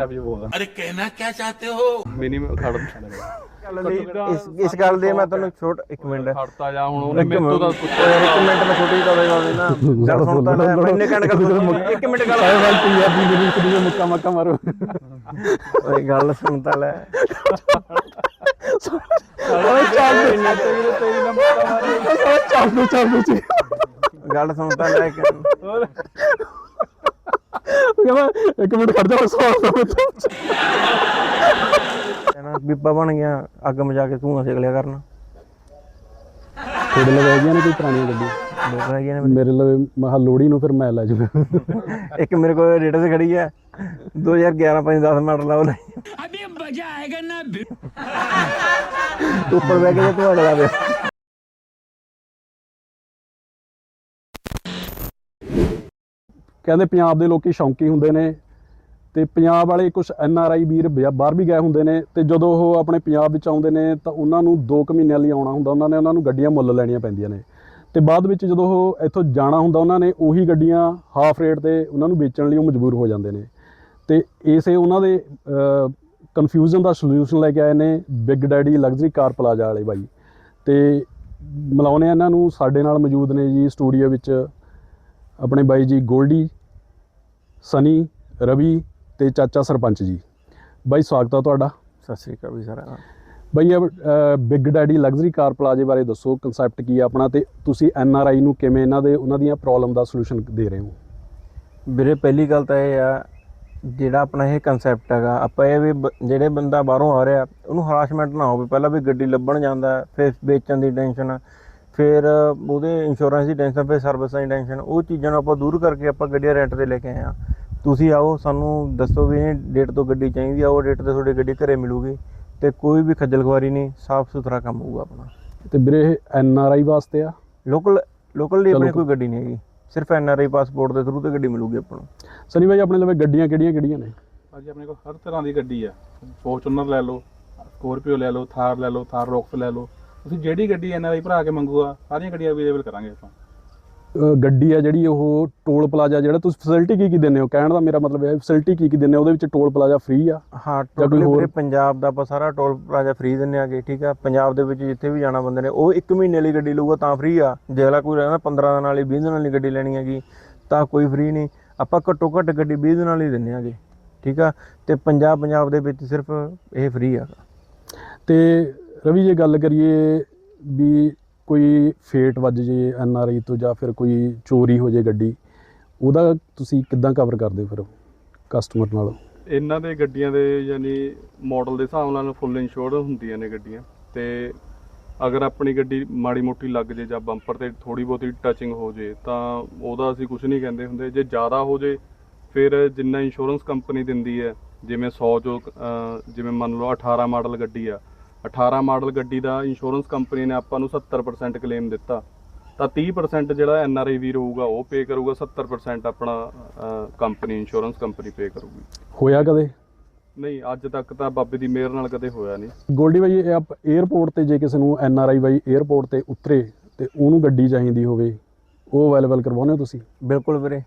ਪੰਜਾਬੀ ਬੋਲਦਾ ਅਰੇ ਕਹਿਣਾ ਕੀ ਚਾਹਤੇ ਹੋ? ਮਿਨੀਮਮ 60 ਇਸ ਇਸ ਗੱਲ ਦੇ ਮੈਂ ਤੁਹਾਨੂੰ ਛੋਟ ਇੱਕ ਮਿੰਟ। ਖੜਤਾ ਜਾ ਹੁਣ ਉਹਨੇ ਮੇਰੇ ਤੋਂ ਤਾਂ ਪੁੱਛਿਆ ਇੱਕ ਮਿੰਟ ਮੈਂ ਛੋਟੀ ਗੱਲ ਦਾ ਦੇਣਾ ਜਦ ਸੁਣ ਤਾਂ ਮੈਂ ਇੰਨੇ ਘੰਟੇ ਗੱਲ ਇੱਕ ਮਿੰਟ ਗੱਲ ਸਾਹਿਬ ਵਾਲ ਪੰਜਾਬੀ ਦੇ ਵਿੱਚ ਦੀ ਮੁੱਕਾ ਮੱਕਾ ਮਾਰੋ। ਓਏ ਗੱਲ ਸੁਣ ਤਾਂ ਲੈ। ਓਏ ਚੱਲ। ਇੰਨਾ ਤੇਰੀ ਤੇਰੀ ਨਾ ਮੁੱਕਾ ਚੱਲ। ਚੱਲ। ਚੱਲ। ਗੱਲ ਸੁਣ ਤਾਂ ਲੈ ਹੋਰ। ਉਹ ਕਹਿੰਦਾ ਇੱਕ ਮਿੰਟ ਖੜ ਜਾ ਸਵਾਲ ਦਾ ਕਹਿੰਦਾ ਬੀਬਾ ਬਣ ਗਿਆ ਅੱਗ ਮਜਾ ਕੇ ਧੂਆਂ ਸੇਕ ਲਿਆ ਕਰਨਾ। ਤੁਹਾਡੇ ਲਵੇ ਹੈਗੀਆਂ ਨੇ ਕੋਈ ਪੁਰਾਣੀਆਂ ਗੱਡੀਆਂ? ਲੋਕ ਰਹਿ ਗਏ ਨੇ ਮੇਰੇ ਲਵੇ ਮਹਾ ਲੋੜੀ ਨੂੰ ਫਿਰ ਮੈਂ ਲੈ ਜੂਗਾ ਇੱਕ ਮੇਰੇ ਕੋਲ ਰੇਡਰ ਤੇ ਖੜੀ ਹੈ 2011 5 10 ਮਾਡਲ ਆ ਉਹ ਲਈ ਅਭੀ ਨਾ ਉੱਪਰ ਬਹਿ ਕੇ ਜੇ ਤੁਹਾਡੇ ਦਾ। ਕਹਿੰਦੇ ਪੰਜਾਬ ਦੇ ਲੋਕੀ ਸ਼ੌਂਕੀ ਹੁੰਦੇ ਨੇ ਤੇ ਪੰਜਾਬ ਵਾਲੇ ਕੁਝ ਐਨ ਆਰ ਆਈ ਵੀਰ ਬਿਆ- ਬਾਹਰ ਵੀ ਗਏ ਹੁੰਦੇ ਨੇ ਤੇ ਜਦੋਂ ਉਹ ਆਪਣੇ ਪੰਜਾਬ ਵਿੱਚ ਆਉਂਦੇ ਨੇ ਤਾਂ ਉਹਨਾਂ ਨੂੰ 2 ਕੁ ਮਹੀਨਿਆਂ ਲਈ ਆਉਣਾ ਹੁੰਦਾ, ਉਹਨਾਂ ਨੇ ਉਹਨਾਂ ਨੂੰ ਗੱਡੀਆਂ ਮੁੱਲ ਲੈਣੀਆਂ ਪੈਂਦੀਆਂ ਨੇ। ਤੇ ਬਾਅਦ ਵਿੱਚ ਜਦੋਂ ਉਹ ਇੱਥੋਂ ਜਾਣਾ ਹੁੰਦਾ, ਉਹਨਾਂ ਨੇ ਉਹੀ ਗੱਡੀਆਂ ਹਾਫ ਰੇਟ ਤੇ ਉਹਨਾਂ ਨੂੰ ਵੇਚਣ ਲਈ ਉਹ ਮਜਬੂਰ ਹੋ ਜਾਂਦੇ ਨੇ। ਤੇ ਇਸੇ ਉਹਨਾਂ ਦੇ ਕਨਫਿਊਜ਼ਨ ਦਾ ਸੋਲੂਸ਼ਨ ਲੈ ਕੇ ਆਏ ਨੇ Big Daddy luxury car plaza ਵਾਲੇ ਬਾਈ। ਤੇ ਮਿਲਾਉਣੇ ਆ ਇਹਨਾਂ ਨੂੰ, ਸਾਡੇ ਨਾਲ ਮੌਜੂਦ ਨੇ ਜੀ ਸਟੂਡੀਓ ਵਿੱਚ ਆਪਣੇ ਬਾਈ ਜੀ ਗੋਲਡੀ ਸਨੀ ਰਵੀ ਤੇ ਚਾਚਾ ਸਰਪੰਚ ਜੀ। ਬਾਈ ਸਵਾਗਤ ਆ ਤੁਹਾਡਾ। ਸਤਿ ਸ੍ਰੀ ਅਕਾਲ ਵੀ ਸਾਰਾ ਬਾਈ ਬਿਗ ਡੈਡੀ ਲਗਜ਼ਰੀ ਕਾਰ ਪਲਾਜ਼ੇ ਬਾਰੇ ਦੱਸੋ ਕਨਸੈਪਟ ਕੀ ਆ ਆਪਣਾ ਤੇ ਤੁਸੀਂ ਐਨ ਆਰ ਆਈ ਨੂੰ ਕਿਵੇਂ ਇਹਨਾਂ ਦੇ ਉਹਨਾਂ ਦੀਆਂ ਪ੍ਰੋਬਲਮ ਦਾ ਸੋਲੂਸ਼ਨ ਦੇ ਰਹੇ ਹੋ? ਵੀਰੇ ਪਹਿਲੀ ਗੱਲ ਤਾਂ ਇਹ ਆ ਜਿਹੜਾ ਆਪਣਾ ਇਹ ਕਨਸੈਪਟ ਹੈਗਾ ਆਪਾਂ ਇਹ ਵੀ ਜਿਹੜੇ ਬੰਦਾ ਬਾਹਰੋਂ ਆ ਰਿਹਾ ਉਹਨੂੰ ਹਰਾਸਮੈਂਟ ਨਾ ਹੋਵੇ। ਪਹਿਲਾਂ ਵੀ ਗੱਡੀ ਲੱਭਣ ਜਾਂਦਾ ਫਿਰ ਵੇਚਣ ਦੀ ਟੈਨਸ਼ਨ ਫਿਰ ਉਹਦੇ ਇੰਸ਼ੋਰੈਂਸ ਦੀ ਟੈਨਸ਼ਨ ਫਿਰ ਸਰਵਿਸ ਦੀ ਟੈਨਸ਼ਨ ਉਹ ਚੀਜ਼ਾਂ ਨੂੰ ਆਪਾਂ ਦੂਰ ਕਰਕੇ ਆਪਾਂ ਗੱਡੀਆਂ ਰੈਂਟ ਤੇ ਲੈ ਕੇ ਆਏ ਆ ਤੁਸੀਂ ਆਓ ਸਾਨੂੰ ਦੱਸੋ ਵੀ ਇਹ ਡੇਟ ਤੋਂ ਗੱਡੀ ਚਾਹੀਦੀ ਆ ਉਹ ਡੇਟ ਤੇ ਤੁਹਾਡੀ ਗੱਡੀ ਘਰੇ ਮਿਲੂਗੀ ਤੇ ਕੋਈ ਵੀ ਖੱਜਲ ਖੁਆਰੀ ਨਹੀਂ ਸਾਫ਼ ਸੁਥਰਾ ਕੰਮ ਹੋਊਗਾ ਆਪਣਾ। ਤੇ ਵੀਰੇ ਇਹ ਐਨ ਆਰ ਆਈ ਵਾਸਤੇ ਆ? ਲੋਕਲ ਲੋਕਲ ਦੀ ਆਪਣੀ। ਕੋਈ ਗੱਡੀ ਨਹੀਂ ਹੈਗੀ। ਸਿਰਫ ਐਨ ਆਰ ਆਈ ਪਾਸਪੋਰਟ ਦੇ ਥਰੂ ਤੇ ਗੱਡੀ ਮਿਲੂਗੀ ਆਪਾਂ ਨੂੰ। ਸਨੀ ਬਾਈ ਆਪਣੇ ਲਵੇ ਗੱਡੀਆਂ ਕਿਹੜੀਆਂ ਕਿਹੜੀਆਂ ਨੇ? ਅੱਜ ਆਪਣੇ ਕੋਲ ਹਰ ਤਰ੍ਹਾਂ ਦੀ ਗੱਡੀ ਆ। ਫੋਰਚੂਨਰ ਲੈ ਲਓ ਸਕੋਰਪੀਓ ਲੈ ਲਓ ਥਾਰ ਲੈ ਲਓ ਥਾਰ ਰੌਕਸ ਲੈ ਲਓ। ਤੁਸੀਂ ਜਿਹੜੀ ਗੱਡੀ ਐਨਆਰਆਈ ਭਰਾ ਕੇ ਮੰਗੂਗਾ ਸਾਰੀਆਂ ਗੱਡੀਆਂ ਅਵੇਲੇਬਲ ਕਰਾਂਗੇ ਆਪਾਂ। ਅ, ਗੱਡੀ ਆ ਜਿਹੜੀ ਉਹ ਟੋਲ ਪਲਾਜ਼ਾ ਜਿਹੜਾ ਤੁਸੀਂ ਫੈਸਿਲਿਟੀ ਕੀ ਕੀ ਦਿੰਦੇ ਹੋ? ਕਹਿਣ ਦਾ ਮੇਰਾ ਮਤਲਬ ਹੈ ਫੈਸਿਲਿਟੀ ਕੀ ਕੀ ਦਿੰਦੇ ਹੋ? ਉਹਦੇ ਵਿੱਚ ਟੋਲ ਪਲਾਜ਼ਾ ਫ੍ਰੀ ਆ? ਹਾਂ ਕੋਈ ਟੋਟਲੀ ਹੋਰ? ਵੀਰੇ ਪੰਜਾਬ ਦਾ ਆਪਾਂ ਸਾਰਾ ਟੋਲ ਪਲਾਜ਼ਾ ਫ੍ਰੀ ਦਿੰਨੇ ਆਗੇ ਠੀਕ ਆ? ਪੰਜਾਬ ਦੇ ਵਿੱਚ ਜਿੱਥੇ ਵੀ ਜਾਣਾ ਬੰਦੇ ਨੇ ਉਹ 1 ਮਹੀਨੇ ਲਈ ਗੱਡੀ ਲਊਗਾ ਤਾਂ ਫ੍ਰੀ ਆ। ਜੇ ਅਗਲਾ ਕੋਈ ਰਹਿੰਦਾ 15 ਦਿਨਾਂ ਵਾਲੀ 20 ਦਿਨਾਂ ਵਾਲੀ ਗੱਡੀ ਲੈਣੀ ਹੈਗੀ ਤਾਂ ਕੋਈ ਫ੍ਰੀ ਨਹੀਂ। ਆਪਾਂ ਘੱਟੋ ਘੱਟ ਗੱਡੀ 20 ਦਿਨਾਂ ਵਾਲੀ ਦਿੰਨੇ ਆਗੇ ਠੀਕ ਆ? ਤੇ ਪੰਜਾਬ ਪੰਜਾਬ ਦੇ ਵਿੱਚ ਸਿਰਫ ਇਹ ਫ੍ਰੀ ਆ। ਤੇ ਰਵੀ, ਜੇ ਗੱਲ ਕਰੀਏ ਵੀ ਕੋਈ ਫੇਟ ਵੱਜ ਜੇ ਐਨ ਆਰ ਆਈ ਤੋਂ ਜਾਂ ਫਿਰ ਕੋਈ ਚੋਰੀ ਹੋ ਜੇ ਗੱਡੀ, ਉਹਦਾ ਤੁਸੀਂ ਕਿੱਦਾਂ ਕਵਰ ਕਰਦੇ ਹੋ ਫਿਰ ਕਸਟਮਰ ਨਾਲ? ਇਹਨਾਂ ਦੇ ਗੱਡੀਆਂ ਦੇ ਯਾਨੀ ਮਾਡਲ ਦੇ ਹਿਸਾਬ ਨਾਲ ਫੁੱਲ ਇੰਸ਼ੋਰਡ ਹੁੰਦੀਆਂ ਨੇ ਗੱਡੀਆਂ ਤੇ ਅਗਰ ਆਪਣੀ ਗੱਡੀ ਮਾੜੀ ਮੋਟੀ ਲੱਗ ਜੇ ਜਾਂ ਬੰਪਰ ਤੇ ਥੋੜੀ ਬਹੁਤੀ ਟੱਚਿੰਗ ਹੋ ਜੇ, ਤਾਂ ਉਹਦਾ ਅਸੀਂ ਕੁਝ ਨਹੀਂ ਕਹਿੰਦੇ ਹੁੰਦੇ। ਜੇ ਜ਼ਿਆਦਾ ਹੋ ਜੇ, ਫਿਰ ਜਿੰਨਾ ਇੰਸ਼ੋਰੈਂਸ ਕੰਪਨੀ ਦਿੰਦੀ ਹੈ, ਜਿਵੇਂ 100 ਜੋ ਜਿਵੇਂ ਮੰਨ ਲਓ 18 ਮਾਡਲ ਗੱਡੀ ਆ 18 ਮਾਡਲ ਗੱਡੀ ਦਾ ਇੰਸ਼ੋਰੈਂਸ ਕੰਪਨੀ ਨੇ ਆਪਾਂ ਨੂੰ 70% ਕਲੇਮ ਦਿੱਤਾ। ਤਾਂ 30% ਜਿਹੜਾ ਐਨ ਆਰ ਆਈ ਵੀ ਰਹੂਗਾ ਉਹ ਪੇ ਕਰੂਗਾ 70% ਆਪਣਾ ਕੰਪਨੀ ਇੰਸ਼ੋਰੈਂਸ ਕੰਪਨੀ ਪੇ ਕਰੂਗੀ। ਹੋਇਆ ਕਦੇ? ਨਹੀਂ ਅੱਜ ਤੱਕ ਤਾਂ ਬਾਬੇ ਦੀ ਮਿਹਰ ਨਾਲ ਕਦੇ ਹੋਇਆ ਨਹੀਂ। ਗੋਲਡੀ ਬਾਈ ਇਹ ਆਪ 에ਅਰਪੋਰਟ ਤੇ ਜੇ ਕਿਸੇ ਨੂੰ ਐਨ ਆਰ ਆਈ ਬਾਈ 에ਅਰਪੋਰਟ ਤੇ ਉਤਰੇ ਤੇ ਉਹਨੂੰ ਗੱਡੀ ਚਾਹੀਦੀ ਹੋਵੇ ਉਹ ਅਵੇਲੇਬਲ ਕਰਵਾਉਂਦੇ ਹੋ ਤੁਸੀਂ? ਬਿਲਕੁਲ ਵੀਰੇ।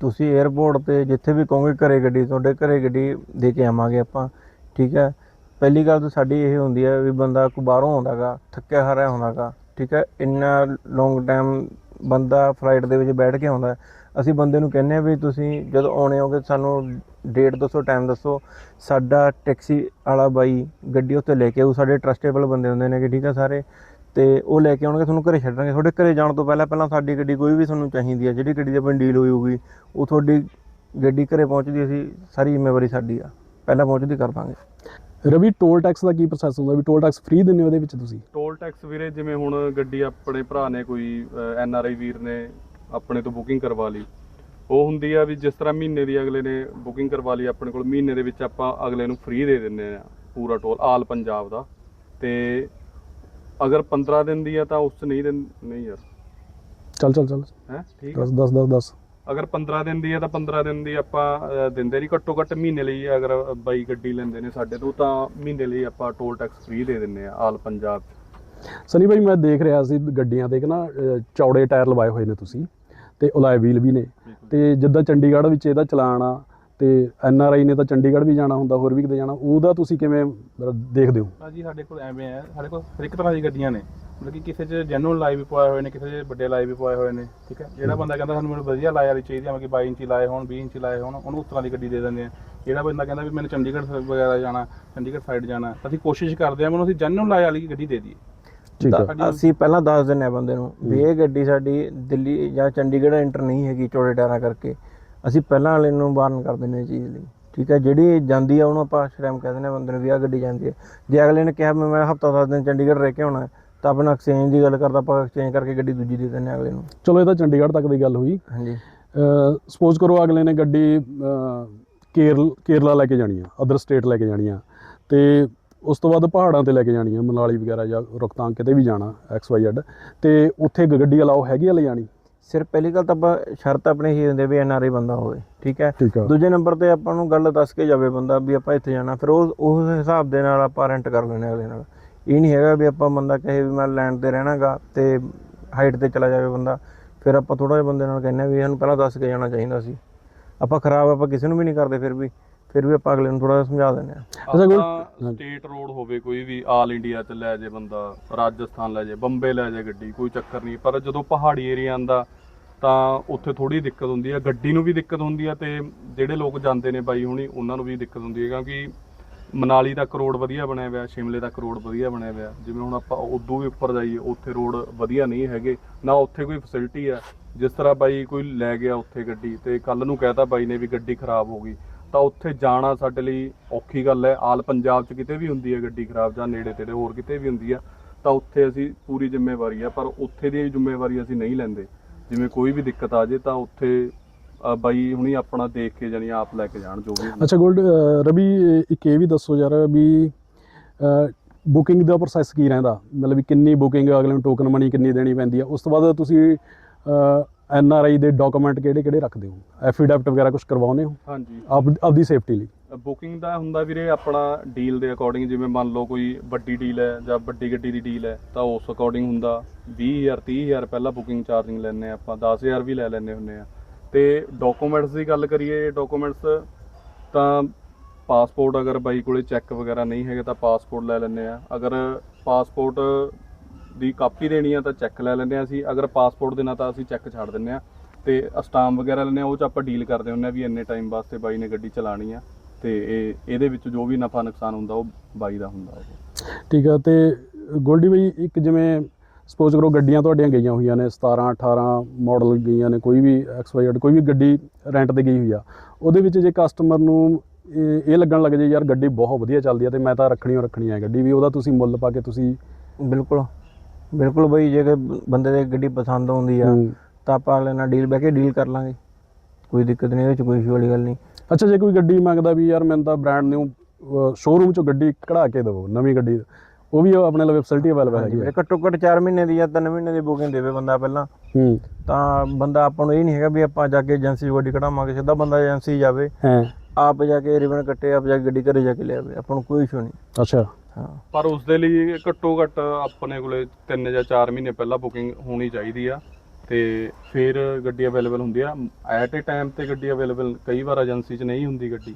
ਤੁਸੀਂ 에ਅਰਪੋਰਟ ਤੇ ਜਿੱਥੇ ਵੀ ਕਹੋਗੇ ਘਰੇ ਗੱਡੀ ਤੁਹਾਡੇ ਘਰੇ ਗੱਡੀ ਦੇ ਕੇ ਆਵਾਂਗੇ ਆਪਾਂ ਠੀਕ ਹੈ? ਪਹਿਲੀ ਗੱਲ ਤਾਂ ਸਾਡੀ ਇਹ ਹੁੰਦੀ ਹੈ ਵੀ ਬੰਦਾ ਕੋ ਬਾਹਰੋਂ ਆਉਂਦਾਗਾ, ਥੱਕਿਆ ਹਾਰਿਆ ਹੁੰਦਾਗਾ ਠੀਕ ਹੈ ਇੰਨਾ ਲੌਂਗ ਟਾਈਮ ਬੰਦਾ ਫਲਾਈਟ ਦੇ ਵਿੱਚ ਬੈਠ ਕੇ ਆਉਂਦਾ ਅਸੀਂ ਬੰਦੇ ਨੂੰ ਕਹਿੰਦੇ ਆ ਵੀ ਤੁਸੀਂ ਜਦੋਂ ਆਉਣੇ ਹੋਗੇ ਸਾਨੂੰ ਡੇਟ ਦੱਸੋ ਟਾਈਮ ਦੱਸੋ। ਸਾਡਾ ਟੈਕਸੀ ਵਾਲਾ ਬਾਈ ਗੱਡੀ ਉੱਤੇ ਲੈ ਕੇ ਆਊ, ਸਾਡੇ ਟਰਸਟੇਬਲ ਬੰਦੇ ਹੁੰਦੇ ਨੇ ਕਿ ਠੀਕ ਹੈ ਸਾਰੇ। ਤੇ ਉਹ ਲੈ ਕੇ ਆਉਣਗੇ, ਤੁਹਾਨੂੰ ਘਰੇ ਛੱਡਣਗੇ। ਤੁਹਾਡੇ ਘਰੇ ਜਾਣ ਤੋਂ ਪਹਿਲਾਂ ਪਹਿਲਾਂ ਸਾਡੀ ਗੱਡੀ ਕੋਈ ਵੀ ਤੁਹਾਨੂੰ ਚਾਹੀਦੀ ਹੈ ਜਿਹੜੀ ਗੱਡੀ ਦੀ ਆਪਣੀ ਡੀਲ ਹੋਈ ਹੋਊਗੀ, ਉਹ ਤੁਹਾਡੀ ਗੱਡੀ ਘਰੇ ਪਹੁੰਚਦੀ, ਅਸੀਂ ਸਾਰੀ ਜ਼ਿੰਮੇਵਾਰੀ ਸਾਡੀ ਆ। ਪਹਿਲਾਂ ਪਹੁੰਚਦੀ ਕਰ ਦਾਂਗੇ। ਰਵੀ ਟੋਲ ਟੈਕਸ ਦਾ ਕੀ ਪ੍ਰੋਸੈਸ ਹੁੰਦਾ? ਵੀ ਟੋਲ ਟੈਕਸ ਫ੍ਰੀ ਦਿੰਦੇ ਹੋ ਉਹਦੇ ਵਿੱਚ ਤੁਸੀਂ? ਟੋਲ ਟੈਕਸ ਵੀਰੇ ਜਿਵੇਂ ਹੁਣ ਗੱਡੀ ਆਪਣੇ ਭਰਾ ਨੇ ਕੋਈ ਐਨਆਰਆਈ ਵੀਰ ਨੇ ਆਪਣੇ ਤੋਂ ਬੁਕਿੰਗ ਕਰਵਾ ਲਈ। ਉਹ ਹੁੰਦੀ ਆ ਵੀ ਜਿਸ ਤਰ੍ਹਾਂ ਮਹੀਨੇ ਦੀ ਅਗਲੇ ਨੇ ਬੁਕਿੰਗ ਕਰਵਾ ਲਈ ਆਪਣੇ ਕੋਲ ਮਹੀਨੇ ਦੇ ਵਿੱਚ ਆਪਾਂ ਅਗਲੇ ਨੂੰ ਫ੍ਰੀ ਦੇ ਦਿੰਦੇ ਆ ਪੂਰਾ ਟੋਲ ਆਲ ਪੰਜਾਬ ਦਾ। ਤੇ ਅਗਰ 15 ਦਿਨ ਦੀ ਆ ਤਾਂ ਉਸ ਨਹੀਂ ਨਹੀਂ ਯਾਰ। ਚੱਲ ਚੱਲ ਚੱਲ। ਹੈ? ਠੀਕ ਆ। 10 10 10 10 ਅਗਰ 15 ਦਿਨ ਦੀ ਹੈ ਤਾਂ 15 ਦਿਨ ਦੀ ਆਪਾਂ ਦਿੰਦੇ ਨਹੀਂ ਘੱਟੋ ਘੱਟ ਮਹੀਨੇ ਲਈ ਅਗਰ ਬਾਈ ਗੱਡੀ ਲੈਂਦੇ ਨੇ ਸਾਡੇ ਤੋਂ ਤਾਂ ਮਹੀਨੇ ਲਈ ਆਪਾਂ ਟੋਲ ਟੈਕਸ ਫ੍ਰੀ ਦੇ ਦਿੰਨੇ ਆ ਆਲ ਪੰਜਾਬ ਸਨੀ ਭਾਈ ਮੈਂ ਦੇਖ ਰਿਹਾ ਸੀ ਗੱਡੀਆਂ ਤੇ ਕਿ ਨਾ ਚੌੜੇ ਟਾਇਰ ਲਵਾਏ ਹੋਏ ਨੇ ਤੁਸੀਂ ਤੇ ਉਲਾਏ ਵੀਲ ਵੀ ਨੇ। ਤੇ ਜਿੱਦਾਂ ਚੰਡੀਗੜ੍ਹ ਵਿੱਚ ਇਹਦਾ ਚਲਾਨ ਆ ਤੇ ਐਨ ਆਰ ਆਈ ਨੇ ਤਾਂ ਚੰਡੀਗੜ੍ਹ ਵੀ ਜਾਣਾ ਹੁੰਦਾ ਹੋਰ ਵੀ ਕਿਤੇ ਜਾਣਾ ਉਹਦਾ ਤੁਸੀਂ ਕਿਵੇਂ ਦੇਖਦੇ ਹੋ? ਭਾਜੀ ਸਾਡੇ ਕੋਲ ਐਵੇਂ ਹੈ ਸਾਡੇ ਕੋਲ ਹਰ ਇੱਕ ਤਰ੍ਹਾਂ ਦੀ ਗੱਡੀਆਂ ਨੇ। ਮਤਲਬ ਕਿ ਕਿਸੇ 'ਚ ਜੈਨੂਅਲ ਲਾਈ ਵੀ ਪਵਾਏ ਹੋਏ ਨੇ ਕਿਸੇ 'ਚ ਵੱਡੇ ਲਾਈ ਵੀ ਪਵਾਏ ਹੋਏ ਨੇ ਠੀਕ ਹੈ? ਜਿਹੜਾ ਬੰਦਾ ਕਹਿੰਦਾ ਸਾਨੂੰ ਮੈਨੂੰ ਵਧੀਆ ਲਾਏ ਵਾਲੀ ਚਾਹੀਦੀ ਹੈ ਮਤਲਬ ਕਿ 22 ਇੰਚੀ ਲਾਏ ਹੋਣ 20 ਇੰਚੀ ਲਾਏ ਹੋਣ ਉਹਨੂੰ ਉਸ ਤਰ੍ਹਾਂ ਦੀ ਗੱਡੀ ਦੇ ਦਿੰਦੇ ਆ। ਜਿਹੜਾ ਬੰਦਾ ਕਹਿੰਦਾ ਵੀ ਮੈਨੂੰ ਚੰਡੀਗੜ੍ਹ ਵਗੈਰਾ ਜਾਣਾ ਚੰਡੀਗੜ੍ਹ ਸਾਈਡ ਜਾਣਾ ਅਸੀਂ ਕੋਸ਼ਿਸ਼ ਕਰਦੇ ਹਾਂ ਮੈਨੂੰ ਅਸੀਂ ਜੈਨੂਅਲ ਲਾਏ ਵਾਲੀ ਗੱਡੀ ਦੇ ਦਈਏ। ਠੀਕ ਹੈ ਅਸੀਂ ਪਹਿਲਾਂ ਦੱਸ ਦਿੰਨੇ ਆ ਬੰਦੇ ਨੂੰ ਵੀ ਇਹ ਗੱਡੀ ਸਾਡੀ ਦਿੱਲੀ ਜਾਂ ਚੰਡੀਗੜ੍ਹ ਐਂਟਰ ਨਹੀਂ ਹੈਗੀ ਚੌੜੇ ਟਾਇਰਾਂ ਕਰਕੇ। ਅਸੀਂ ਪਹਿਲਾਂ ਵਾਲੇ ਨੂੰ ਵਾਰਨ ਕਰ ਦਿੰਨੇ ਆ ਚੀਜ਼ ਲਈ। ਠੀਕ ਹੈ ਜਿਹੜੀ ਜਾਂਦੀ ਆ ਉਹਨੂੰ ਆਪਾਂ ਸ਼ਰਮ ਕਹਿ ਦਿੰਦੇ ਆ ਬੰਦੇ ਨੂੰ ਵੀ ਆਹ ਗੱਡੀ ਜਾਂਦੀ ਹੈ। ਜੇ ਅਗਲੇ ਨੇ ਕਿਹਾ ਮੈਂ ਹਫਤਾ ਦਸ ਦਿਨ ਚੰਡੀਗੜ੍ਹ ਰਹਿ ਕੇ ਆਉਣਾ ਹੈ, ਤਾਂ ਆਪਣਾ ਐਕਸਚੇਂਜ ਦੀ ਗੱਲ ਕਰਦਾ ਆਪਾਂ ਐਕਸਚੇਂਜ ਕਰਕੇ ਗੱਡੀ ਦੂਜੀ ਦੇ ਦਿੰਨੇ ਆ ਅਗਲੇ ਨੂੰ। ਚਲੋ ਇਹ ਤਾਂ ਚੰਡੀਗੜ੍ਹ ਤੱਕ ਦੀ ਗੱਲ ਹੋਈ। ਹਾਂਜੀ। ਸਪੋਜ਼ ਕਰੋ ਅਗਲੇ ਨੇ ਗੱਡੀ ਕੇਰਲ ਕੇਰਲਾ ਲੈ ਕੇ ਜਾਣੀ ਆ ਅਦਰ ਸਟੇਟ ਲੈ ਕੇ ਜਾਣੀ ਆ ਤੇ ਉਸ ਤੋਂ ਬਾਅਦ ਪਹਾੜਾਂ ਤੇ ਲੈ ਕੇ ਜਾਣੀ ਆ ਮਨਾਲੀ ਵਗੈਰਾ ਜਾਂ ਰੋਹਤਾਂਗ ਕਿਤੇ ਵੀ ਜਾਣਾ ਐਕਸ ਵਾਈ ਜ਼ੈਡ ਤੇ ਉੱਥੇ ਗੱਡੀ ਅਲਾਓ ਹੈਗੀ ਆ ਲੈ ਜਾਣੀ? ਸਿਰਫ ਪਹਿਲੀ ਗੱਲ ਤਾਂ ਆਪਾਂ ਸ਼ਰਤ ਆਪਣੇ ਹੀ ਹੁੰਦੇ ਵੀ ਐਨ ਆਰ ਆਈ ਬੰਦਾ ਹੋਵੇ ਠੀਕ ਹੈ? ਠੀਕ ਆ। ਦੂਜੇ ਨੰਬਰ ਤੇ ਆਪਾਂ ਨੂੰ ਗੱਲ ਦੱਸ ਕੇ ਜਾਵੇ ਬੰਦਾ ਵੀ ਆਪਾਂ ਇੱਥੇ ਜਾਣਾ ਫਿਰ ਉਹ ਉਸ ਹਿਸਾਬ ਦੇ ਨਾਲ ਆਪਾਂ ਰੈਂਟ ਕਰ ਲੈਣੇ ਅਗਲੇ ਨਾਲ। ਇਹ ਨਹੀਂ ਹੈਗਾ ਵੀ ਆਪਾਂ ਬੰਦਾ ਕਹੇ ਵੀ ਮੈਂ ਲੈਂਡ ਤੇ ਰਹਿਣਾਗਾ ਤੇ ਹਾਈਟ ਤੇ ਚਲਾ ਜਾਵੇ ਬੰਦਾ ਫਿਰ ਆਪਾਂ ਥੋੜਾ ਜਿਹਾ ਬੰਦੇ ਨਾਲ ਕਹਿੰਦੇ ਆ ਵੀ ਇਹਨੂੰ ਪਹਿਲਾਂ ਦੱਸ ਕੇ ਜਾਣਾ ਚਾਹੀਦਾ ਸੀ। ਆਪਾਂ ਖਰਾਬ ਆਪਾਂ ਕਿਸੇ ਨੂੰ ਵੀ ਨਹੀਂ ਕਰਦੇ ਫਿਰ ਵੀ। ਫਿਰ ਵੀ ਆਪਾਂ ਅਗਲੇ ਨੂੰ ਥੋੜਾ ਜਿਹਾ ਸਮਝਾ ਦਿੰਦੇ ਆ ਅੱਛਾ, ਕੋਈ- ਆਪਣਾ ਸਟੇਟ ਰੋਡ ਹੋਵੇ ਕੋਈ ਵੀ ਆਲ ਇੰਡੀਆ ਚ ਲੈ ਜੇ ਬੰਦਾ ਰਾਜਸਥਾਨ ਲੈ ਜੇ ਬੰਬੇ ਲੈ ਜੇ ਗੱਡੀ ਕੋਈ ਚੱਕਰ ਨਹੀਂ। ਪਰ ਜਦੋਂ ਪਹਾੜੀ ਏਰੀਆ ਆਂਦਾ ਤਾਂ ਉੱਥੇ ਥੋੜੀ ਦਿੱਕਤ ਹੁੰਦੀ ਹੈ ਗੱਡੀ ਨੂੰ ਵੀ ਦਿੱਕਤ ਹੁੰਦੀ ਹੈ ਤੇ ਜਿਹੜੇ ਲੋਕ ਜਾਂਦੇ ਨੇ ਬਾਈ ਹੁਣੀ ਉਹਨਾਂ ਨੂੰ ਵੀ ਦਿੱਕਤ ਹੁੰਦੀ ਹੈ ਕਿਉਂਕਿ ਮਨਾਲੀ ਤੱਕ ਰੋਡ ਵਧੀਆ ਬਣਿਆ ਹੋਇਆ ਸ਼ਿਮਲੇ ਤੱਕ ਰੋਡ ਵਧੀਆ ਬਣਿਆ ਹੋਇਆ। ਜਿਵੇਂ ਹੁਣ ਆਪਾਂ ਉਦੋਂ ਵੀ ਉੱਪਰ ਜਾਈਏ ਉੱਥੇ ਰੋਡ ਵਧੀਆ ਨਹੀਂ ਹੈਗੇ। ਨਾ ਉੱਥੇ ਕੋਈ ਫੈਸਿਲਿਟੀ ਹੈ ਜਿਸ ਤਰ੍ਹਾਂ ਬਾਈ ਕੋਈ ਲੈ ਗਿਆ ਉੱਥੇ ਗੱਡੀ ਤੇ ਕੱਲ ਨੂੰ ਕਹਿਤਾ ਬਾਈ ਨੇ ਵੀ ਗੱਡੀ ਖਰਾਬ ਹੋ ਗਈ। ਤਾਂ ਉੱਥੇ ਜਾਣਾ ਸਾਡੇ ਲਈ ਔਖੀ ਗੱਲ ਹੈ। ਆਲ ਪੰਜਾਬ 'ਚ ਕਿਤੇ ਵੀ ਹੁੰਦੀ ਹੈ ਗੱਡੀ ਖਰਾਬ ਜਾਂ ਨੇੜੇ ਤੇੜੇ ਹੋਰ ਕਿਤੇ ਵੀ ਹੁੰਦੀ ਆ, ਤਾਂ ਉੱਥੇ ਅਸੀਂ ਪੂਰੀ ਜ਼ਿੰਮੇਵਾਰੀ ਆ। ਪਰ ਉੱਥੇ ਦੀ ਜ਼ਿੰਮੇਵਾਰੀ ਅਸੀਂ ਨਹੀਂ ਲੈਂਦੇ। ਜਿਵੇਂ ਕੋਈ ਵੀ ਦਿੱਕਤ ਆ ਜੇ ਤਾਂ ਉੱਥੇ ਬਾਈ ਹੁਣੀ ਆਪਣਾ ਦੇਖ ਕੇ ਜਾਨੀ ਆਪ ਲੈ ਕੇ ਜਾਣ, ਜੋ ਵੀ ਅੱਛਾ ਗੋਲਡ ਰਵੀ ਇੱਕ ਇਹ ਵੀ ਦੱਸੋ ਯਾਰ ਵੀ ਬੁਕਿੰਗ ਦਾ ਪ੍ਰੋਸੈਸ ਕੀ ਰਹਿੰਦਾ? ਮਤਲਬ ਵੀ ਕਿੰਨੀ ਬੁਕਿੰਗ, ਅਗਲੇ ਨੂੰ ਟੋਕਨ ਮਨੀ ਕਿੰਨੀ ਦੇਣੀ ਪੈਂਦੀ ਆ? ਉਸ ਤੋਂ ਬਾਅਦ ਤੁਸੀਂ ਐਨ ਆਰ ਆਈ ਦੇ ਡਾਕੂਮੈਂਟ ਕਿਹੜੇ ਕਿਹੜੇ ਰੱਖਦੇ ਹੋ? ਐਫੀਡੈਵਿਟ ਵਗੈਰਾ ਕੁਝ ਕਰਵਾਉਂਦੇ ਹੋ? ਹਾਂਜੀ। ਆਪ ਆਪਦੀ ਸੇਫਟੀ ਲਈ। ਬੁਕਿੰਗ ਦਾ ਹੁੰਦਾ ਵੀਰੇ ਆਪਣਾ ਡੀਲ ਦੇ ਅਕੋਰਡਿੰਗ ਜਿਵੇਂ ਮੰਨ ਲਓ ਕੋਈ ਵੱਡੀ ਡੀਲ ਹੈ ਜਾਂ ਵੱਡੀ ਗੱਡੀ ਦੀ ਡੀਲ ਹੈ ਤਾਂ ਉਸ ਅਕੋਰਡਿੰਗ ਹੁੰਦਾ 20000 30000 ਪਹਿਲਾਂ ਬੁਕਿੰਗ ਚਾਰਜਿੰਗ ਆ ਆਪਾਂ 10000 ਵੀ ਲੈ ਲੈਂਦੇ ਹੁੰਦੇ ਆ ਤੇ ਡਾਕੂਮੈਂਟਸ ਦੀ ਗੱਲ ਕਰੀਏ ਡਾਕੂਮੈਂਟਸ ਤਾਂ ਪਾਸਪੋਰਟ ਅਗਰ ਬਾਈ ਕੋਲੇ ਚੈੱਕ ਵਗੈਰਾ ਨਹੀਂ ਹੈਗੇ ਤਾਂ ਪਾਸਪੋਰਟ ਲੈ ਲੈਂਦੇ ਆ ਅਗਰ ਪਾਸਪੋਰਟ ਦੀ ਕਾਪੀ ਦੇਣੀ ਆ ਤਾਂ ਚੈੱਕ ਲੈ ਲੈਂਦੇ ਆ ਅਸੀਂ। ਅਗਰ ਪਾਸਪੋਰਟ ਦੇਣਾ ਤਾਂ ਅਸੀਂ ਚੈੱਕ ਛੱਡ ਦਿੰਦੇ ਆ। ਤੇ ਸਟਾਮ ਵਗੈਰਾ ਲੈਂਦੇ ਆ ਉਹ ਚ ਆਪਾਂ ਡੀਲ ਕਰਦੇ ਹੁੰਦੇ ਆ ਵੀ ਇੰਨੇ ਟਾਈਮ ਵਾਸਤੇ ਬਾਈ ਨੇ ਗੱਡੀ ਚਲਾਣੀ ਆ। ਤੇ ਇਹ ਇਹਦੇ ਵਿੱਚ ਜੋ ਵੀ ਨਫਾ ਨੁਕਸਾਨ ਹੁੰਦਾ ਉਹ ਬਾਈ ਦਾ ਹੁੰਦਾ ਉਹ ਠੀਕ ਆ ਤੇ ਗੋਲਡੀ ਬਈ ਇੱਕ ਜਿਵੇਂ ਸਪੋਜ਼ ਕਰੋ ਗੱਡੀਆਂ ਤੁਹਾਡੀਆਂ ਗਈਆਂ ਹੋਈਆਂ ਨੇ 17 18 ਮਾਡਲ ਗਈਆਂ ਨੇ ਕੋਈ ਵੀ ਐਕਸ ਵਾਈ ਕੋਈ ਵੀ ਗੱਡੀ ਰੈਂਟ ਤੇ ਗਈ ਹੋਈ ਆ। ਉਹਦੇ ਵਿੱਚ ਜੇ ਕਸਟਮਰ ਨੂੰ ਇਹ ਇਹ ਲੱਗਣ ਲੱਗ ਜੇ ਯਾਰ ਗੱਡੀ ਬਹੁਤ ਵਧੀਆ ਚੱਲਦੀ ਆ ਤੇ ਮੈਂ ਤਾਂ ਰੱਖਣੀ ਓ ਰੱਖਣੀ ਆ ਗੱਡੀ ਵੀ ਉਹਦਾ ਤੁਸੀਂ ਮੁੱਲ ਪਾ ਕੇ ਤੁਸੀਂ ਬਿਲਕੁਲ। ਬਿਲਕੁਲ ਬਈ ਜੇ ਕੋਈ ਬੰਦੇ ਦੇ ਗੱਡੀ ਪਸੰਦ ਆਉਂਦੀ ਆ ਹੂੰ। ਤਾਂ ਆਪਾਂ ਅਗਲੇ ਨਾਲ ਡੀਲ ਬਹਿ ਕੇ ਡੀਲ ਕਰ ਲਾਂਗੇ। ਕੋਈ ਦਿੱਕਤ ਨਹੀਂ ਇਹਦੇ ਵਿੱਚ ਕੋਈ ਇਸ਼ੂ ਵਾਲੀ ਗੱਲ ਨਹੀਂ। ਅੱਛਾ ਜੇ ਕੋਈ ਗੱਡੀ ਮੰਗਦਾ ਵੀ ਯਾਰ ਮੈਨੂੰ ਤਾਂ ਬ੍ਰਾਂਡ ਨਿਊ ਸ਼ੋਰੂਮ ਚੋਂ ਗੱਡੀ ਕਢਾ ਕੇ ਦਿਵੋ ਨਵੀਂ ਗੱਡੀ ਉਹ ਵੀ ਆਪਣੇ ਲਈ ਫੈਸਿਲਿਟੀ ਅਵੇਲੇਬਲ ਹੈਗੀ ਹੈ। ਘੱਟੋ ਘੱਟ 4 ਮਹੀਨੇ ਦੀ ਜਾਂ 3 ਮਹੀਨੇ ਦੀ ਬੁਕਿੰਗ ਦੇਵੇ ਬੰਦਾ ਪਹਿਲਾਂ। ਹੂੰ। ਤਾਂ ਬੰਦਾ ਆਪਾਂ ਨੂੰ ਇਹ ਨਹੀਂ ਹੈਗਾ ਵੀ ਆਪਾਂ ਜਾ ਕੇ ਏਜੰਸੀ 'ਚ ਗੱਡੀ ਕਢਾਵਾਂਗੇ ਸਿੱਧਾ ਬੰਦਾ ਏਜੰਸੀ ਜਾਵੇ। ਹੈ। ਆਪ ਜਾ ਕੇ ਰਿਬਨ ਕੱਟੇ ਆਪ ਜਾ ਕੇ ਗੱਡੀ ਘਰੇ ਜਾ ਕੇ ਲਿਆਵੇ ਆਪਾਂ ਨੂੰ ਕੋਈ ਇਸ਼ੂ ਨਹੀਂ। ਅੱਛਾ। ਹਾਂ। ਪਰ ਉਸ ਦੇ ਲਈ ਘੱਟੋ ਘੱਟ ਆਪਣੇ ਕੋਲੇ 3 ਜਾਂ 4 ਮਹੀਨੇ ਪਹਿਲਾਂ ਬੁਕਿੰਗ ਹੋਣੀ ਚਾਹੀਦੀ ਆ ਤੇ ਫਿਰ ਗੱਡੀ ਅਵੇਲੇਬਲ ਹੁੰਦੀ ਆ। ਐਟ ਏ ਟਾਈਮ ਤੇ ਗੱਡੀ ਅਵੇਲੇਬਲ ਕਈ ਵਾਰ ਏਜੰਸੀ 'ਚ ਨਹੀਂ ਹੁੰਦੀ ਗੱਡੀ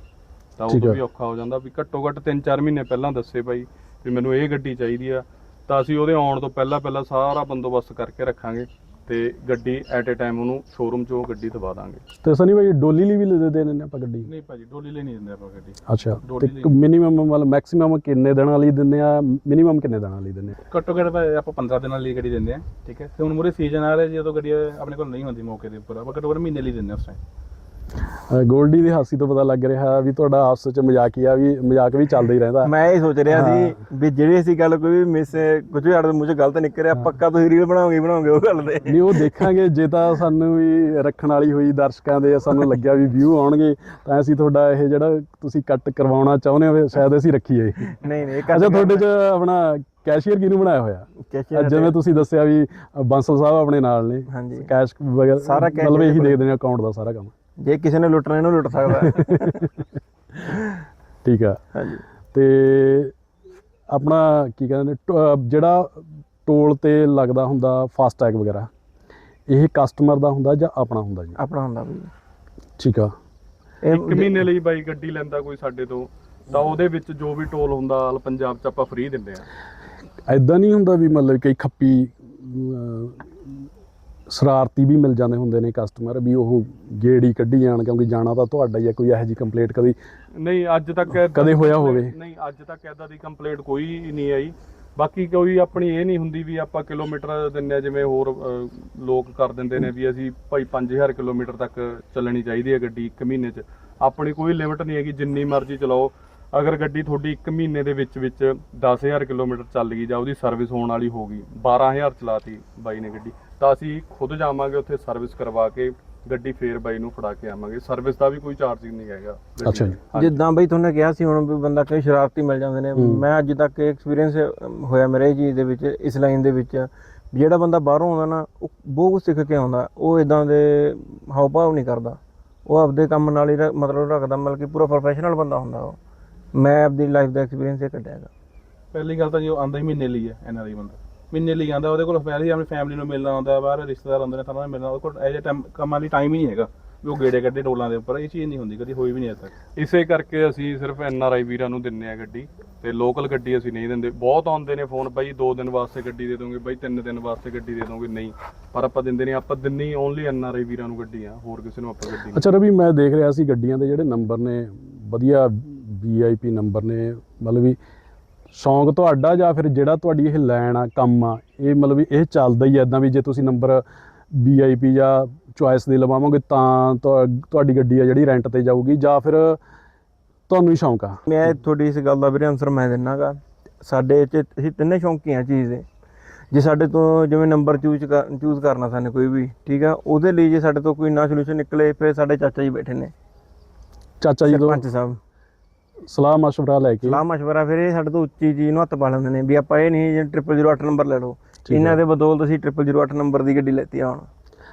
ਤਾਂ ਆ। ਵੀ ਔਖਾ ਹੋ ਜਾਂਦਾ ਵੀ ਘੱਟੋ ਘੱਟ 3-4 ਮਹੀਨੇ ਪਹਿਲਾਂ ਦੱਸੇ ਬਾਈ ਵੀ ਮੈਨੂੰ ਇਹ ਗੱਡੀ ਚਾਹੀਦੀ ਆ ਤਾਂ ਅਸੀਂ ਉਹਦੇ ਆਉਣ ਤੋਂ ਪਹਿਲਾਂ ਪਹਿਲਾਂ ਸਾਰਾ ਬੰਦੋਬਸਤ ਕਰਕੇ ਰੱਖਾਂਗੇ। ਤੇ ਗੱਡੀ ਐਟ ਏ ਟਾਈਮ ਉਹਨੂੰ ਸ਼ੋਰੂਮ 'ਚੋਂ ਗੱਡੀ ਦਵਾ ਦਾਂਗੇ। ਤੇ ਸਨੀ ਭਾਈ ਡੋਲੀ ਲਈ ਵੀ ਦੇ ਦੇ ਦਿੰਦੇ ਆਪਾਂ ਗੱਡੀ? ਨਹੀਂ ਭਾਜੀ ਡੋਲੀ ਲਈ ਨਹੀਂ ਦਿੰਦੇ ਆਪਾਂ ਗੱਡੀ। ਅੱਛਾ ਡੋਲੀ ਤੇ ਮਿਨੀਮਮ ਮਤਲਬ ਮੈਕਸਿਮਮ ਕਿੰਨੇ ਦਿਨਾਂ ਲਈ ਦਿੰਦੇ ਆ? ਮਿਨੀਮਮ ਕਿੰਨੇ ਦਿਨਾਂ ਲਈ ਦਿੰਦੇ ਆ? ਘੱਟੋ ਘੱਟ ਭਾਈ ਆਪਾਂ 15 ਦਿਨਾਂ ਲਈ ਗੱਡੀ ਦਿੰਦੇ ਆ ਠੀਕ ਹੈ? ਤੇ ਹੁਣ ਮੂਰੇ ਸੀਜ਼ਨ ਆ ਰਿਹਾ ਜਦੋਂ ਗੱਡੀ ਆਪਣੇ ਕੋਲ ਨਹੀਂ ਹੁੰਦੀ ਮੌਕੇ ਦੇ ਉੱਪਰ ਆਪਾਂ ਘੱਟੋ ਘੱਟ ਮਹੀਨੇ ਲਈ ਦਿੰਦੇ ਆ ਉਸ ਟਾਈਮ ਅ, ਗੋਲਡੀ ਦੀ ਹਾਸੀ ਤੋਂ ਪਤਾ ਲੱਗ ਰਿਹਾ ਵੀ ਤੁਹਾਡਾ ਆਪਸ ਵਿੱਚ ਮਜ਼ਾਕੀਆ ਵੀ ਮਜ਼ਾਕ ਵੀ ਚੱਲਦਾ ਹੀ ਰਹਿੰਦਾ। ਮੈਂ ਇਹ ਸੋਚ ਰਿਹਾ ਸੀ ਵੀ ਜਿਹੜੀ ਅਸੀਂ ਗੱਲ ਕੋਈ ਵੀ ਮਿਸ ਕੁਝ ਵੀ ਸਾਡੇ ਮੂੰਹ 'ਚ ਗਲਤ ਨਿਕਲ ਪੱਕਾ ਤੁਸੀਂ ਰੀਲ ਬਣਾਓਗੇ ਬਣਾਓਗੇ ਉਹ ਗੱਲ ਦੇ ਨਹੀਂ ਉਹ ਦੇਖਾਂਗੇ ਜੇ ਤਾਂ ਸਾਨੂੰ ਵੀ ਰੱਖਣ ਵਾਲੀ ਹੋਈ ਦਰਸ਼ਕਾਂ ਦੇ ਸਾਨੂੰ ਲੱਗਿਆ ਵੀ ਵਿਊ ਆਉਣਗੇ ਤਾਂ ਅਸੀਂ ਤੁਹਾਡਾ ਇਹ ਜਿਹੜਾ ਤੁਸੀਂ ਕੱਟ ਕਰਵਾਉਣਾ ਚਾਹੁੰਦੇ ਹੋ ਸ਼ਾਇਦ ਅਸੀਂ ਰੱਖੀਏ। ਨਹੀਂ ਨਹੀਂ ਅੱਛਾ ਤੁਹਾਡੇ ਚ ਆਪਣਾ ਕੈਸ਼ੀਅਰ ਕਿਹਨੂੰ ਬਣਾਇਆ ਹੋਇਆ? ਜਿਵੇਂ ਤੁਸੀਂ ਦੱਸਿਆ ਵੀ ਬਾਂਸਲ ਸਾਹਿਬ ਆਪਣੇ ਨਾਲ ਨੇ। ਹਾਂਜੀ। ਕੈਸ਼ ਵਗੈਰਾ ਮਤਲਬ ਇਹੀ ਦੇਖਦੇ ਨੇ ਅਕਾਊਂਟ ਦਾ ਸਾਰਾ ਕੰਮ। ਜੇ ਕਿਸੇ ਨੇ ਲੁੱਟਣਾ ਇਹਨੂੰ ਲੁੱਟ ਸਕਦਾ। ਠੀਕ ਆ। ਹਾਂਜੀ। ਤੇ ਆਪਣਾ ਕੀ ਕਹਿੰਦੇ ਨੇ ਜਿਹੜਾ ਟੋਲ ਤੇ ਲੱਗਦਾ ਹੁੰਦਾ ਫਾਸਟ ਟੈਗ ਵਗੈਰਾ ਇਹ ਕਸਟਮਰ ਦਾ ਹੁੰਦਾ ਜਾਂ ਆਪਣਾ ਹੁੰਦਾ ਜੀ? ਆਪਣਾ ਹੁੰਦਾ ਵੀ। ਠੀਕ ਆ। ਇਹ ਇੱਕ ਮਹੀਨੇ ਲਈ ਬਾਈ ਗੱਡੀ ਲੈਂਦਾ ਕੋਈ ਸਾਡੇ ਤੋਂ ਤਾਂ ਉਹਦੇ ਵਿੱਚ ਜੋ ਵੀ ਟੋਲ ਹੁੰਦਾ ਆਲ ਪੰਜਾਬ ਚ ਆਪਾਂ ਫ੍ਰੀ ਦਿੰਦੇ ਆ। ਐਦਾਂ ਨਹੀਂ ਹੁੰਦਾ ਵੀ ਮਤਲਬ ਕਈ ਖੱਪੀ ਸ਼ਰਾਰਤੀ ਵੀ ਮਿਲ ਜਾਂਦੇ ਹੁੰਦੇ ਨੇ ਕਸਟਮਰ ਵੀ ਉਹ ਗੇੜੀ ਕੱਢੀ ਜਾਣ ਕਿਉਂਕਿ ਜਾਣਾ ਤਾਂ ਤੁਹਾਡਾ ਹੀ ਹੈ ਕੋਈ ਇਹੋ ਜਿਹੀ ਕੰਪਲੇਂਟ ਕਦੀ ਨਹੀਂ ਅੱਜ ਤੱਕ ਕਦੇ ਹੋਇਆ ਹੋਵੇ? ਨਹੀਂ ਅੱਜ ਤੱਕ ਐਦਾਂ ਦੀ ਕੰਪਲੇਂਟ ਕੋਈ ਨਹੀਂ ਆਈ। ਬਾਕੀ ਕੋਈ ਆਪਣੀ ਇਹ ਨਹੀਂ ਹੁੰਦੀ ਵੀ ਆਪਾਂ ਕਿਲੋਮੀਟਰ ਦਿੰਦੇ ਆ ਜਿਵੇਂ ਹੋਰ ਲੋਕ ਕਰ ਦਿੰਦੇ ਨੇ ਵੀ ਅਸੀਂ ਭਾਈ 5000 ਕਿਲੋਮੀਟਰ ਤੱਕ ਚੱਲਣੀ ਚਾਹੀਦੀ ਹੈ ਗੱਡੀ ਇੱਕ ਮਹੀਨੇ 'ਚ। ਆਪਣੀ ਕੋਈ ਲਿਮਿਟ ਨਹੀਂ ਹੈਗੀ ਜਿੰਨੀ ਮਰਜ਼ੀ ਚਲਾਓ। ਅਗਰ ਗੱਡੀ ਤੁਹਾਡੀ ਇੱਕ ਮਹੀਨੇ ਦੇ ਵਿੱਚ ਵਿੱਚ 10000 ਕਿਲੋਮੀਟਰ ਚੱਲ ਗਈ ਜਾਂ ਉਹਦੀ ਸਰਵਿਸ ਹੋਣ ਵਾਲੀ ਹੋ ਗਈ 12000 ਚਲਾਤੀ ਬਾਈ ਨੇ ਗੱਡੀ। ਤਾਂ ਅਸੀਂ ਖੁਦ ਜਾਵਾਂਗੇ ਉੱਥੇ ਸਰਵਿਸ ਕਰਵਾ ਕੇ ਗੱਡੀ ਫੇਰ ਬਾਈ ਨੂੰ ਫੜਾ ਕੇ ਆਵਾਂਗੇ। ਸਰਵਿਸ ਦਾ ਵੀ ਕੋਈ ਚਾਰਜਿੰਗ ਨਹੀਂ ਹੈਗਾ ਅੱਛਾ ਜੀ। ਜਿੱਦਾਂ ਬਈ ਤੁਹਾਨੂੰ ਕਿਹਾ ਸੀ ਹੁਣ ਵੀ ਬੰਦਾ ਕਈ ਸ਼ਰਾਰਤੀ ਮਿਲ ਜਾਂਦੇ ਨੇ। ਮੈਂ ਅੱਜ ਤੱਕ ਐਕਸਪੀਰੀਅੰਸ ਹੋਇਆ ਮੇਰੇ ਚੀਜ਼ ਦੇ ਵਿੱਚ ਇਸ ਲਾਈਨ ਦੇ ਵਿੱਚ। ਵੀ ਜਿਹੜਾ ਬੰਦਾ ਬਾਹਰੋਂ ਆਉਂਦਾ ਨਾ ਉਹ ਬਹੁਤ ਕੁਝ ਸਿੱਖ ਕੇ ਆਉਂਦਾ। ਉਹ ਇਦਾਂ ਦੇ ਹਾਵ ਭਾਵ ਨਹੀਂ ਕਰਦਾ। ਉਹ ਆਪਦੇ ਕੰਮ ਨਾਲ ਹੀ ਮਤਲਬ ਰੱਖਦਾ ਮਤਲਬ ਕਿ ਪੂਰਾ ਪ੍ਰੋਫੈਸ਼ਨਲ ਬੰਦਾ ਹੁੰਦਾ ਉਹ। ਮੈਂ ਆਪਦੀ ਲਾਈਫ ਦਾ ਐਕਸਪੀਰੀਅੰਸ ਇਹ ਕੱਢਿਆ ਹੈਗਾ। ਪਹਿਲੀ ਗੱਲ ਤਾਂ ਜੀ ਉਹ ਆਂਦਾ ਹੀ ਮਹੀਨੇ ਲਈ ਹੈ ਇਹਨਾਂ ਦੀ ਬੰਦਾ। ਮਹੀਨੇ ਲਈ ਆਂਦਾ ਉਹਦੇ ਕੋਲ ਹੀ ਆਪਣੀ ਫੈਮਿਲੀ ਨੂੰ ਮਿਲਣਾ ਆਉਂਦਾ ਬਾਹਰ ਰਿਸ਼ਤੇਦਾਰ ਹੁੰਦੇ ਨੇ ਸਾਰਿਆਂ ਨੂੰ ਮਿਲਣਾ ਉਹਦੇ ਕੋਲ ਇਹ ਟਾਈਮ ਕੰਮਾਂ ਲਈ ਟਾਈਮ ਹੀ ਨਹੀਂ ਹੈਗਾ ਵੀ ਉਹ ਗੇੜੇ ਕੱਢੇ ਟੋਲਾਂ ਦੇ ਉੱਪਰ ਇਹ ਚੀਜ਼ ਨਹੀਂ ਹੁੰਦੀ ਕਦੀ ਹੋਈ ਵੀ ਨਹੀਂ ਅਜੇ ਤੱਕ। ਇਸੇ ਕਰਕੇ ਅਸੀਂ ਸਿਰਫ ਐਨ ਆਰ ਆਈ ਵੀਰਾਂ ਨੂੰ ਦਿੰਨੇ ਆ ਗੱਡੀ ਤੇ ਲੋਕਲ ਗੱਡੀ ਅਸੀਂ ਨਹੀਂ ਦਿੰਦੇ। ਬਹੁਤ ਆਉਂਦੇ ਨੇ ਫੋਨ ਬਾਈ 2 ਦਿਨ ਵਾਸਤੇ ਗੱਡੀ ਦੇ ਦੋਗੇ ਬਾਈ 3 ਦਿਨ ਵਾਸਤੇ ਗੱਡੀ ਦੇ ਦੋਗੇ ਨਹੀਂ। ਪਰ ਆਪਾਂ ਦਿੰਦੇ ਨਹੀਂ ਆਪਾਂ ਦਿੰਨੀ ਓਨਲੀ ਐਨ ਆਰ ਆਈ ਵੀਰਾਂ ਨੂੰ ਗੱਡੀ ਆ ਹੋਰ ਕਿਸੇ ਨੂੰ ਆਪਾਂ ਗੱਡੀ ਨਹੀਂ ਅੱਛਾ ਰਵੀ ਮੈਂ ਦੇਖ ਰਿਹਾ ਸੀ ਗੱਡੀਆਂ ਦੇ ਜਿਹੜੇ ਨੰਬਰ ਨੇ ਵਧੀਆ ਵੀਆਈਪੀ ਨੰਬਰ ਨੇ ਮਤਲਬ ਵੀ ਸ਼ੌਂਕ ਤੁਹਾਡਾ ਜਾਂ ਫਿਰ ਜਿਹੜਾ ਤੁਹਾਡੀ ਇਹ ਲਾਈਨ ਆ ਕੰਮ ਆ ਇਹ ਮਤਲਬ ਵੀ ਇਹ ਚੱਲਦਾ ਹੀ ਐਦਾਂ ਵੀ ਜੇ ਤੁਸੀਂ ਨੰਬਰ ਵੀਆਈਪੀ ਜਾਂ ਚੁਆਇਸ ਦੇ ਲਵਾਵੋਗੇ ਤਾਂ ਤੁਹਾ- ਤੁਹਾਡੀ ਗੱਡੀ ਆ ਜਿਹੜੀ ਰੈਂਟ ਤੇ ਜਾਊਗੀ ਜਾਂ ਫਿਰ ਤੁਹਾਨੂੰ ਹੀ ਸ਼ੌਂਕ ਆ। ਮੈਂ ਤੁਹਾਡੀ ਇਸ ਗੱਲ ਦਾ ਵੀਰੇ ਆਨਸਰ ਮੈਂ ਦਿੰਨਾਗਾ। ਸਾਡੇ ਚ ਅਸੀਂ ਤਿੰਨੇ ਸ਼ੌਂਕੀ ਆ ਚੀਜ਼ ਦੇ ਜੇ ਸਾਡੇ ਤੋਂ ਜਿਵੇਂ ਨੰਬਰ ਚੂਜ਼ ਚੂਜ਼ ਕਰਨਾ ਸਾਨੂੰ ਕੋਈ ਵੀ ਠੀਕ ਆ ਉਹਦੇ ਲਈ ਜੇ ਸਾਡੇ ਤੋਂ ਕੋਈ ਨਾ ਸੋਲੂਸ਼ਨ ਨਿਕਲੇ ਫਿਰ ਸਾਡੇ ਚਾਚਾ ਜੀ ਬੈਠੇ ਨੇ। ਚਾਚਾ ਜੀ ਤੋਂ? ਸਰਪੰਚ ਸਾਹਿਬ। ਸਲਾਹ ਮਸ਼ਵਰਾ ਲੈ ਕੇ। ਸਲਾਹ ਮਸ਼ਵਰਾ ਫਿਰ ਇਹ ਸਾਡੇ ਤੋਂ ਉੱਚੀ ਚੀਜ਼ ਨੂੰ ਹੱਥ ਪਾ ਲੈਂਦੇ ਨੇ ਵੀ ਆਪਾਂ ਇਹ ਨਹੀਂ ਜੇ 0008 ਨੰਬਰ ਲੈ ਲਓ। ਇਹਨਾਂ ਦੇ ਬਦੌਲਤ ਅਸੀਂ 0008 ਨੰਬਰ ਦੀ ਗੱਡੀ ਲੈਤੀ ਆ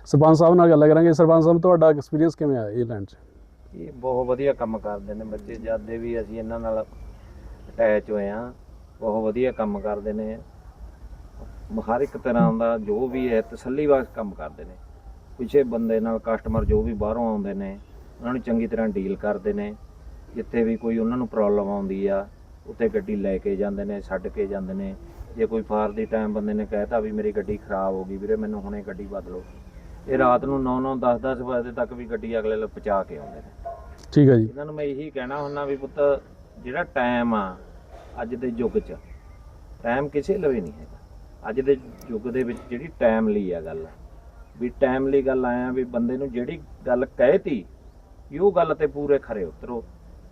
ਸਰਪੰਚ ਸਾਹਿਬ ਨਾਲ ਗੱਲ ਕਰਾਂਗੇ। ਸਰਪੰਚ ਸਾਹਿਬ ਤੁਹਾਡਾ ਐਕਸਪੀਰੀਅੰਸ ਕਿਵੇਂ ਆ ਇਹ ਲੈਂਡ 'ਚ? ਇਹ ਬਹੁਤ ਵਧੀਆ ਕੰਮ ਕਰਦੇ ਨੇ ਬੱਚੇ। ਜਾਦੇ ਵੀ ਅਸੀਂ ਇਹਨਾਂ ਨਾਲ ਅਟੈਚ ਹੋਏ ਆ ਬਹੁਤ ਵਧੀਆ ਕੰਮ ਕਰਦੇ ਨੇ। ਹਰ ਇੱਕ ਤਰ੍ਹਾਂ ਦਾ ਜੋ ਵੀ ਹੈ ਤਸੱਲੀਵਾਸ ਕੰਮ ਕਰਦੇ ਨੇ। ਪਿਛੇ ਬੰਦੇ ਨਾਲ ਕਸਟਮਰ ਜੋ ਵੀ ਬਾਹਰੋਂ ਆਉਂਦੇ ਨੇ ਉਹਨਾਂ ਨੂੰ ਚੰਗੀ ਤਰ੍ਹਾਂ ਡੀਲ ਕਰਦੇ ਨੇ। ਜਿੱਥੇ ਵੀ ਕੋਈ ਉਹਨਾਂ ਨੂੰ ਪ੍ਰੋਬਲਮ ਆਉਂਦੀ ਆ ਉੱਥੇ ਗੱਡੀ ਲੈ ਕੇ ਜਾਂਦੇ ਨੇ ਛੱਡ ਕੇ ਜਾਂਦੇ ਨੇ। ਜੇ ਕੋਈ ਫਾਰ ਦੀ ਟਾਈਮ ਬੰਦੇ ਨੇ ਕਹਿਤਾ ਵੀ ਮੇਰੀ ਗੱਡੀ ਖਰਾਬ ਹੋ ਗਈ ਵੀਰੇ ਮੈਨੂੰ ਹੁਣੇ ਗੱਡੀ ਬਦਲੋ। ਇਹ ਰਾਤ ਨੂੰ 9-9 10-10 ਵਜੇ ਤੱਕ ਵੀ ਗੱਡੀ ਅਗਲੇ ਲਈ ਪਹੁੰਚਾ ਕੇ ਆਉਂਦੇ ਨੇ। ਠੀਕ ਹੈ ਜੀ। ਇਹਨਾਂ ਨੂੰ ਮੈਂ ਇਹੀ ਕਹਿਣਾ ਹੁੰਦਾ ਵੀ ਪੁੱਤ ਜਿਹੜਾ ਟਾਈਮ ਆ ਅੱਜ ਦੇ ਯੁੱਗ 'ਚ ਟਾਈਮ ਕਿਸੇ ਲਵੇ ਨਹੀਂ ਹੈਗਾ। ਅੱਜ ਦੇ ਯੁੱਗ ਦੇ ਵਿੱਚ ਜਿਹੜੀ ਟਾਈਮ ਲਈ ਆ ਗੱਲ ਵੀ ਟਾਈਮ ਲਈ ਗੱਲ ਆਇਆ ਵੀ ਬੰਦੇ ਨੂੰ ਜਿਹੜੀ ਗੱਲ ਕਹਿਤੀ ਵੀ ਉਹ ਗੱਲ ਤੇ ਪੂਰੇ ਖਰੇ ਉਤਰੋ।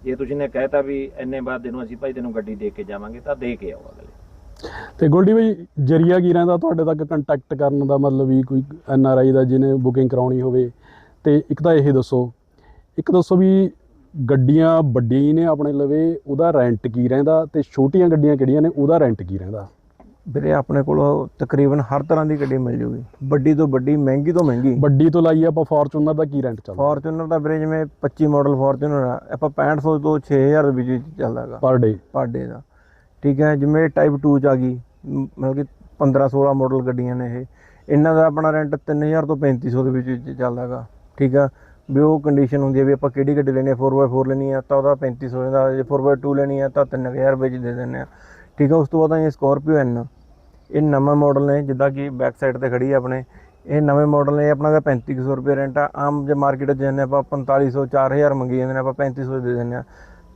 ਜੇ ਤੁਸੀਂ ਨੇ ਕਹਿਤਾ ਵੀ ਇੰਨੇ ਬਾਅਦ ਨੂੰ ਅਸੀਂ ਭਾਈ ਤੈਨੂੰ ਗੱਡੀ ਦੇ ਕੇ ਜਾਵਾਂਗੇ, ਤਾਂ ਦੇ ਕੇ ਆਓ ਅਗਲੇ। ਤੇ ਗੋਲਡੀ ਬਾਈ, ਜਰੀਆ ਕੀ ਰਹਿੰਦਾ ਤੁਹਾਡੇ ਤੱਕ ਕੰਟੈਕਟ ਕਰਨ ਦਾ ਮਤਲਬ ਵੀ ਕੋਈ ਐਨ ਆਰ ਆਈ ਦਾ ਜਿਹਨੇ ਬੁਕਿੰਗ ਕਰਾਉਣੀ ਹੋਵੇ, ਤੇ ਇੱਕ ਤਾਂ ਇਹ ਦੱਸੋ, ਇੱਕ ਦੱਸੋ ਵੀ ਗੱਡੀਆਂ ਵੱਡੀਆਂ ਹੀ ਨੇ ਆਪਣੇ ਲਵੇ, ਉਹਦਾ ਰੈਂਟ ਕੀ ਰਹਿੰਦਾ, ਤੇ ਛੋਟੀਆਂ ਗੱਡੀਆਂ ਕਿਹੜੀਆਂ ਨੇ, ਉਹਦਾ ਰੈਂਟ ਕੀ ਰਹਿੰਦਾ? ਵੀਰੇ ਆਪਣੇ ਕੋਲ ਤਕਰੀਬਨ ਹਰ ਤਰ੍ਹਾਂ ਦੀ ਗੱਡੀ ਮਿਲ ਜੂਗੀ। ਵੱਡੀ ਤੋਂ ਵੱਡੀ ਮਹਿੰਗੀ ਤੋਂ ਮਹਿੰਗੀ। ਵੱਡੀ ਤੋਂ ਲਾਈਏ ਆਪਾਂ ਫੋਰਚੂਨਰ ਦਾ ਕੀ ਰੈਂਟ ਚੱਲਦਾ? ਫੋਰਚੂਨਰ ਦਾ ਵੀਰੇ ਜਿਵੇਂ 25 ਮਾਡਲ ਫੋਰਚੂਨਰ ਆ ਆਪਾਂ 6500 ਤੋਂ 6000 ਦੇ ਵਿੱਚ ਵਿੱਚ ਚੱਲਦਾ ਹੈਗਾ ਪਰ ਡੇ। ਪਰ ਡੇ ਦਾ। ਠੀਕ ਹੈ ਜਿਵੇਂ ਟਾਈਪ 2 ਚ ਆ ਗਈ ਮਤਲਬ ਕਿ 15 16 ਮਾਡਲ ਗੱਡੀਆਂ ਨੇ ਇਹ। ਇਹਨਾਂ ਦਾ ਆਪਣਾ ਰੈਂਟ 3000 ਤੋਂ 3500 ਦੇ ਵਿੱਚ ਵਿੱਚ ਚੱਲਦਾ ਹੈਗਾ ਠੀਕ ਆ ਵੀ ਉਹ ਕੰਡੀਸ਼ਨ ਹੁੰਦੀ ਹੈ ਵੀ ਆਪਾਂ ਕਿਹੜੀ ਗੱਡੀ ਲੈਣੀ ਹੈ 4x4 ਲੈਣੀ ਹੈ ਤਾਂ ਉਹਦਾ 3500 ਦਾ ਜੇ 4x2 ਲੈਣੀ ਹੈ ਤਾਂ 3000 ਵਿੱਚ ਦੇ ਦਿੰਦੇ ਆ। ਠੀਕ ਆ ਉਸ ਤੋਂ ਬਾਅਦ ਇਹ ਸਕੋਰਪੀਓ ਐਨ ਇਹ ਨਵਾਂ ਮਾਡਲ ਨੇ, ਜਿੱਦਾਂ ਕਿ ਬੈਕ ਸਾਈਡ ਤੇ ਖੜੀ ਹੈ ਆਪਣੇ। ਇਹ ਨਵੇਂ ਮਾਡਲ ਨੇ, ਇਹ ਆਪਣਾ ਦਾ 3500 ਰੁਪਏ ਰੈਂਟ ਆ। ਆਮ ਜੇ ਮਾਰਕੀਟ 'ਚ ਜਾਂਦੇ ਆਪਾਂ 4500 4000 ਮੰਗੀ ਜਾਂਦੇ ਨੇ, ਆਪਾਂ 3500 ਦੇ ਦਿੰਦੇ ਆ